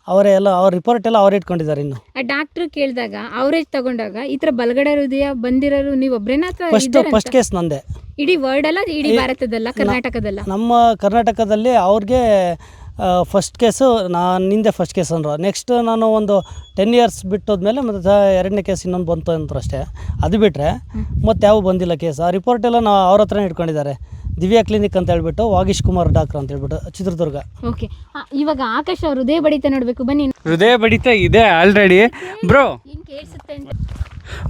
Speaker 6: ಅವರೇ ಎಲ್ಲ ಅವ್ರ ರಿಪೋರ್ಟ್ ಎಲ್ಲ ಅವರೇ ಇಟ್ಕೊಂಡಿದ್ದಾರೆ ಇನ್ನು.
Speaker 5: ಆ ಡಾಕ್ಟ್ರು ಕೇಳಿದಾಗ ಅವರೇಜ್ ತಗೊಂಡಾಗ ಈ ಥರ ಬಲಗಡೆ ಹೃದಯ ಬಂದಿರೋರು ನೀವು ಒಬ್ರೇನ ಅಥವಾ
Speaker 6: ಫಸ್ಟ್
Speaker 5: ಇದ್ದಾರಂತ?
Speaker 6: ಫಸ್ಟ್ ಕೇಸ್ ನಂದೆ.
Speaker 5: ಇಡೀ ವರ್ಲ್ಡ್ ಅಲ್ಲ ಇಡೀ ಭಾರತದಲ್ಲ ಕರ್ನಾಟಕದಲ್ಲ?
Speaker 6: ನಮ್ಮ ಕರ್ನಾಟಕದಲ್ಲಿ ಅವ್ರಿಗೆ ಫಸ್ಟ್ ಕೇಸು ನಾನು ನಿಂದೆ ಫಸ್ಟ್ ಕೇಸ್ ಅಂದರು. ನೆಕ್ಸ್ಟ್ ನಾನು ಒಂದು ಟೆನ್ ಇಯರ್ಸ್ ಬಿಟ್ಟೋದ್ಮೇಲೆ ಮತ್ತು ಎರಡನೇ ಕೇಸ್ ಇನ್ನೊಂದು ಬಂತು ಅಂದ್ರು ಅಷ್ಟೇ. ಅದು ಬಿಟ್ಟರೆ ಮತ್ತೆ ಯಾವ ಬಂದಿಲ್ಲ ಕೇಸ್ ಆ ರಿಪೋರ್ಟ್ ಎಲ್ಲ ನಾವು ಅವ್ರ ಹತ್ರನೇ ಇಟ್ಕೊಂಡಿದ್ದಾರೆ. ದಿವ್ಯಾ ಕ್ಲಿನಿಕ್ ಅಂತ ಹೇಳ್ಬಿಟ್ಟು ವಾಗೀಶ್ ಕುಮಾರ್ ಡಾಕ್ಟರ್ ಅಂತ ಹೇಳ್ಬಿಟ್ಟು ಚಿತ್ರದುರ್ಗ.
Speaker 5: ಓಕೆ. ಇವಾಗ ಆಕಾಶ್ ಅವ್ರ ಹೃದಯ ಬಡಿತ ನೋಡ್ಬೇಕು. ಬನ್ನಿ.
Speaker 1: ಹೃದಯ ಬಡಿತ ಇದೆ ಆಲ್ರೆಡಿ ಬ್ರೋ
Speaker 5: ಏನ್ ಕೇಳಿಸುತ್ತೆ ಅಂತ.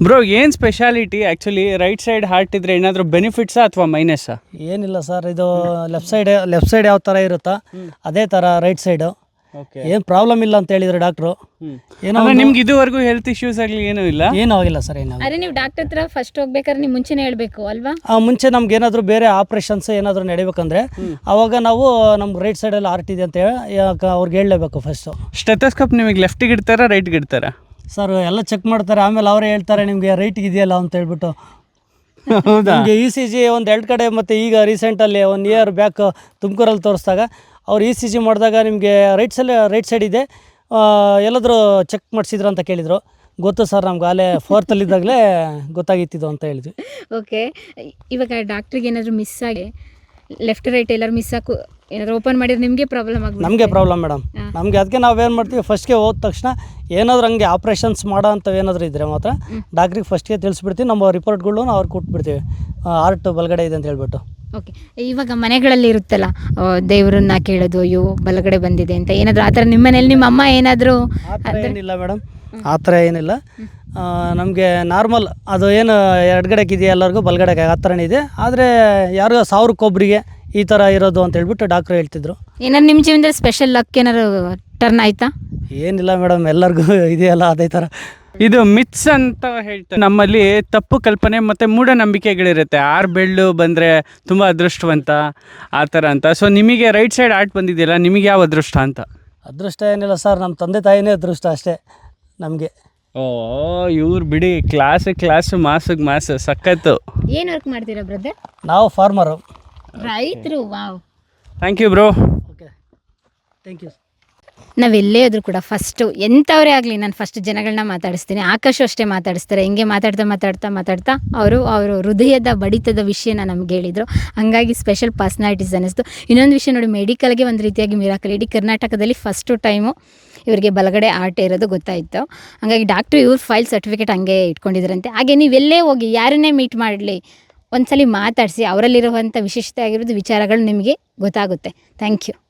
Speaker 1: ಬ್ರೋ ಏನು speciality actually right side heart ಇದ್ರೆ ಏನಾದರೂ ಬೆನಿಫಿಟ್ಸಾ ಅಥವಾ ಮೈನಸ್ಸಾ
Speaker 6: ಏನಿಲ್ಲ ಸರ್ ಇದು ಲೆಫ್ಟ್ ಸೈಡ್ ಲೆಫ್ಟ್ ಸೈಡ್ ಯಾವ ಥರ ಇರುತ್ತಾ ಅದೇ ಥರ ರೈಟ್ ಸೈಡು ಏನು ಪ್ರಾಬ್ಲಮ್ ಇಲ್ಲ ಅಂತ ಹೇಳಿದ್ರು ಡಾಕ್ಟ್ರು ಏನೋ
Speaker 1: ಅಂದ್ರೆ ನಿಮ್ಗೆ ಇದುವರೆಗೂ ಹೆಲ್ತ್ ಇಶ್ಯೂಸ್ ಆಗಲಿ ಏನೂ ಇಲ್ಲ?
Speaker 6: ಏನೂ ಆಗಿಲ್ಲ ಸರ್ ಏನು
Speaker 5: ಅರೆ ನೀವು ಡಾಕ್ಟರ್ ಹತ್ರ ಫಸ್ಟ್ ಹೋಗ್ಬೇಕಾದ್ರೆ ನೀವು ಮುಂಚೆನೇ ಹೇಳ್ಬೇಕು ಅಲ್ವಾ?
Speaker 6: ಆ ಮುಂಚೆ ನಮ್ಗೆ ಏನಾದರೂ ಬೇರೆ ಆಪ್ರೇಷನ್ಸ್ ಏನಾದರೂ ನಡಿಬೇಕಂದ್ರೆ ಅವಾಗ ನಾವು ನಮ್ಗೆ ರೈಟ್ ಸೈಡಲ್ಲಿ ಆರ್ಟ್ ಇದೆ ಅಂತ ಹೇಳಿ ಯಾಕೆ ಅವ್ರಿಗೆ ಹೇಳಲೇಬೇಕು ಫಸ್ಟು
Speaker 1: ಸ್ಟೆಥೋಸ್ಕೋಪ್ ನಿಮಗೆ ಲೆಫ್ಟಿಗೆ ಇಡ್ತಾರಾ ರೈಟ್ಗೆ ಇಡ್ತಾರಾ?
Speaker 6: ಸರ್ ಎಲ್ಲ ಚೆಕ್ ಮಾಡ್ತಾರೆ ಆಮೇಲೆ ಅವರೇ ಹೇಳ್ತಾರೆ ನಿಮಗೆ ರೈಟ್ ಇದೆಯಲ್ಲ ಅಂತ ಹೇಳ್ಬಿಟ್ಟು.
Speaker 1: ಹೌದಾ?
Speaker 6: ನಿಮಗೆ ಇ ಸಿ ಜಿ ಒಂದು ಎರಡು ಕಡೆ ಮತ್ತು ಈಗ ರೀಸೆಂಟಲ್ಲಿ ಒನ್ ಇಯರ್ ಬ್ಯಾಕ್ ತುಮಕೂರಲ್ಲಿ ತೋರಿಸಿದಾಗ ಅವ್ರು ಇ ಸಿ ಜಿ ಮಾಡಿದಾಗ ನಿಮಗೆ ರೈಟ್ ಸೈಡ್ ರೈಟ್ ಸೈಡ್ ಇದೆ. ಎಲ್ಲಾದರೂ ಚೆಕ್ ಮಾಡಿಸಿದ್ರು ಅಂತ ಕೇಳಿದರು. ಗೊತ್ತು ಸರ್ ನಮ್ಗೆ ಅಲ್ಲೇ ಫೋರ್ತಲ್ಲಿದ್ದಾಗಲೇ ಗೊತ್ತಾಗಿತ್ತಿದ್ದು ಅಂತ ಹೇಳಿದ್ವಿ.
Speaker 5: ಓಕೆ ಇವಾಗ ಡಾಕ್ಟ್ರಿಗೆ ಏನಾದರೂ ಮಿಸ್ ಆಗಿ ಲೆಫ್ಟ್ ರೈಟ್ ಎಲ್ಲರೂ ಮಿಸ್ ಹಾಕು ಏನಾದರೂ ಓಪನ್ ಮಾಡಿದ್ರೆ ನಿಮಗೆ ಪ್ರಾಬ್ಲಮ್ ಆಗುತ್ತೆ
Speaker 6: ನಮಗೆ ಪ್ರಾಬ್ಲಮ್ ಮೇಡಮ್ ನಮಗೆ ಅದಕ್ಕೆ ನಾವೇನು ಮಾಡ್ತೀವಿ ಫಸ್ಟ್ಗೆ ಹೋದ ತಕ್ಷಣ ಏನಾದರೂ ಹಂಗೆ ಆಪ್ರೇಷನ್ಸ್ ಮಾಡೋ ಅಂಥವು ಏನಾದರೂ ಇದ್ದರೆ ಮಾತ್ರ ಡಾಕ್ಟ್ರಿಗೆ ಫಸ್ಟ್ಗೆ ತಿಳಿಸ್ಬಿಡ್ತೀವಿ ನಮ್ಮ ರಿಪೋರ್ಟ್ಗಳು ಅವ್ರಿಗೆ ಕೊಟ್ಬಿಡ್ತೀವಿ. ಆರ್ಟ್ ಬಲಗಡೆ ಇದೆ ಅಂತ ಹೇಳ್ಬಿಟ್ಟು.
Speaker 5: ಓಕೆ ಇವಾಗ ಮನೆಗಳಲ್ಲಿ ಇರುತ್ತಲ್ಲ ದೇವರನ್ನ ಕೇಳೋದು ಅಯ್ಯೋ ಬಲಗಡೆ ಬಂದಿದೆ ಅಂತ ಏನಾದರೂ ಆ ಥರ ನಿಮ್ಮ ಮನೇಲಿ ನಿಮ್ಮ ಅಮ್ಮ ಏನಾದರೂ
Speaker 6: ಏನಿಲ್ಲ ಮೇಡಮ್ ಆ ಥರ ಏನಿಲ್ಲ. ನಮಗೆ ನಾರ್ಮಲ್ ಅದು ಏನು ಎಡಗಡೆಗೆ ಇದೆಯಾ ಎಲ್ಲರಿಗೂ ಬಲಗಡೆಗೆ ಆ ಥರನೇ ಇದೆ. ಆದರೆ ಯಾರಿಗೋ ಸಾವಿರಕ್ಕೊಬ್ಬರಿಗೆ ಈ ಥರ ಇರೋದು ಅಂತ ಹೇಳ್ಬಿಟ್ಟು ಡಾಕ್ಟ್ರು ಹೇಳ್ತಿದ್ರು.
Speaker 5: ಏನಾದ್ರು ನಿಮ್ಮ ಜೀವನದಲ್ಲಿ ಸ್ಪೆಷಲ್ ಲಕ್ ಏನಾದ್ರು ಟರ್ನ್ ಆಯ್ತಾ?
Speaker 6: ಏನಿಲ್ಲ ಮೇಡಮ್ ಎಲ್ಲರಿಗೂ ಇದೆಯಲ್ಲ ಅದೇ ಥರ
Speaker 1: ಇದು ಮಿತ್ಸ್ ಅಂತ ಹೇಳ್ತಾರೆ. ನಮ್ಮಲ್ಲಿ ತಪ್ಪು ಕಲ್ಪನೆ ಮತ್ತು ಮೂಢನಂಬಿಕೆಗಳಿರುತ್ತೆ. ಆರು ಬೆಳ್ಳು ಬಂದರೆ ತುಂಬ ಅದೃಷ್ಟವಂತ ಆ ಥರ ಅಂತ. ಸೊ ನಿಮಗೆ ರೈಟ್ ಸೈಡ್ ಆರ್ಟ್ ಬಂದಿದೆಯಲ್ಲ ನಿಮಗೆ ಯಾವ ಅದೃಷ್ಟ ಅಂತ?
Speaker 6: ಅದೃಷ್ಟ ಏನಿಲ್ಲ ಸರ್ ನಮ್ಮ ತಂದೆ ತಾಯಿನೇ ಅದೃಷ್ಟ ಅಷ್ಟೇ ನಮಗೆ.
Speaker 1: ಓ ಇವ್ರು ಬಿಡಿ ಕ್ಲಾಸ್ ಕ್ಲಾಸ್ ಮಾಸಿಗೆ ಮಾಸು ಸಖತ್ತು.
Speaker 5: ಏನು ವರ್ಕ್ ಮಾಡ್ತೀರಾ ಬ್ರದರ್
Speaker 6: ನಾವು ಫಾರ್ಮರು
Speaker 5: ರೈತರು wow
Speaker 1: thank you bro
Speaker 6: okay thank you
Speaker 5: ನಾವೆಲ್ಲೇ ಆದರೂ ಕೂಡ ಫಸ್ಟು ಎಂಥವರೇ ಆಗಲಿ ನಾನು ಫಸ್ಟ್ ಜನಗಳನ್ನ ಮಾತಾಡಿಸ್ತೀನಿ. ಆಕಾಶು ಅಷ್ಟೇ ಮಾತಾಡಿಸ್ತಾರೆ. ಹಿಂಗೆ ಮಾತಾಡ್ತಾ ಮಾತಾಡ್ತಾ ಮಾತಾಡ್ತಾ ಅವರು ಅವರು ಹೃದಯದ ಬಡಿತದ ವಿಷಯನ ನಮ್ಗೆ ಹೇಳಿದರು. ಹಂಗಾಗಿ ಸ್ಪೆಷಲ್ ಪರ್ಸ್ನಾಲಿಟೀಸ್ ಅನ್ನಿಸ್ತು. ಇನ್ನೊಂದು ವಿಷಯ ನೋಡಿ ಮೆಡಿಕಲ್ಗೆ ಒಂದು ರೀತಿಯಾಗಿ ಮಿರಾಕಲ್ ಇಡೀ ಕರ್ನಾಟಕದಲ್ಲಿ ಫಸ್ಟು ಟೈಮು ಇವರಿಗೆ ಬಲಗಡೆ ಆರ್ಟ್ ಇರೋದು ಗೊತ್ತಾಯಿತು. ಹಾಗಾಗಿ ಡಾಕ್ಟ್ರು ಇವ್ರ ಫೈಲ್ ಸರ್ಟಿಫಿಕೇಟ್ ಹಂಗೆ ಇಟ್ಕೊಂಡಿದ್ರಂತೆ. ಹಾಗೆ ನೀವೆಲ್ಲೇ ಹೋಗಿ ಯಾರನ್ನೇ ಮೀಟ್ ಮಾಡಲಿ, ಒಂದ್ಸಲಿ ಮಾತಾಡಿಸಿ ಅವರಲ್ಲಿರುವಂಥ ವಿಶಿಷ್ಟತೆ ಆಗಿರೋದು, ವಿಚಾರಗಳು ನಿಮಗೆ ಗೊತ್ತಾಗುತ್ತೆ. Thank you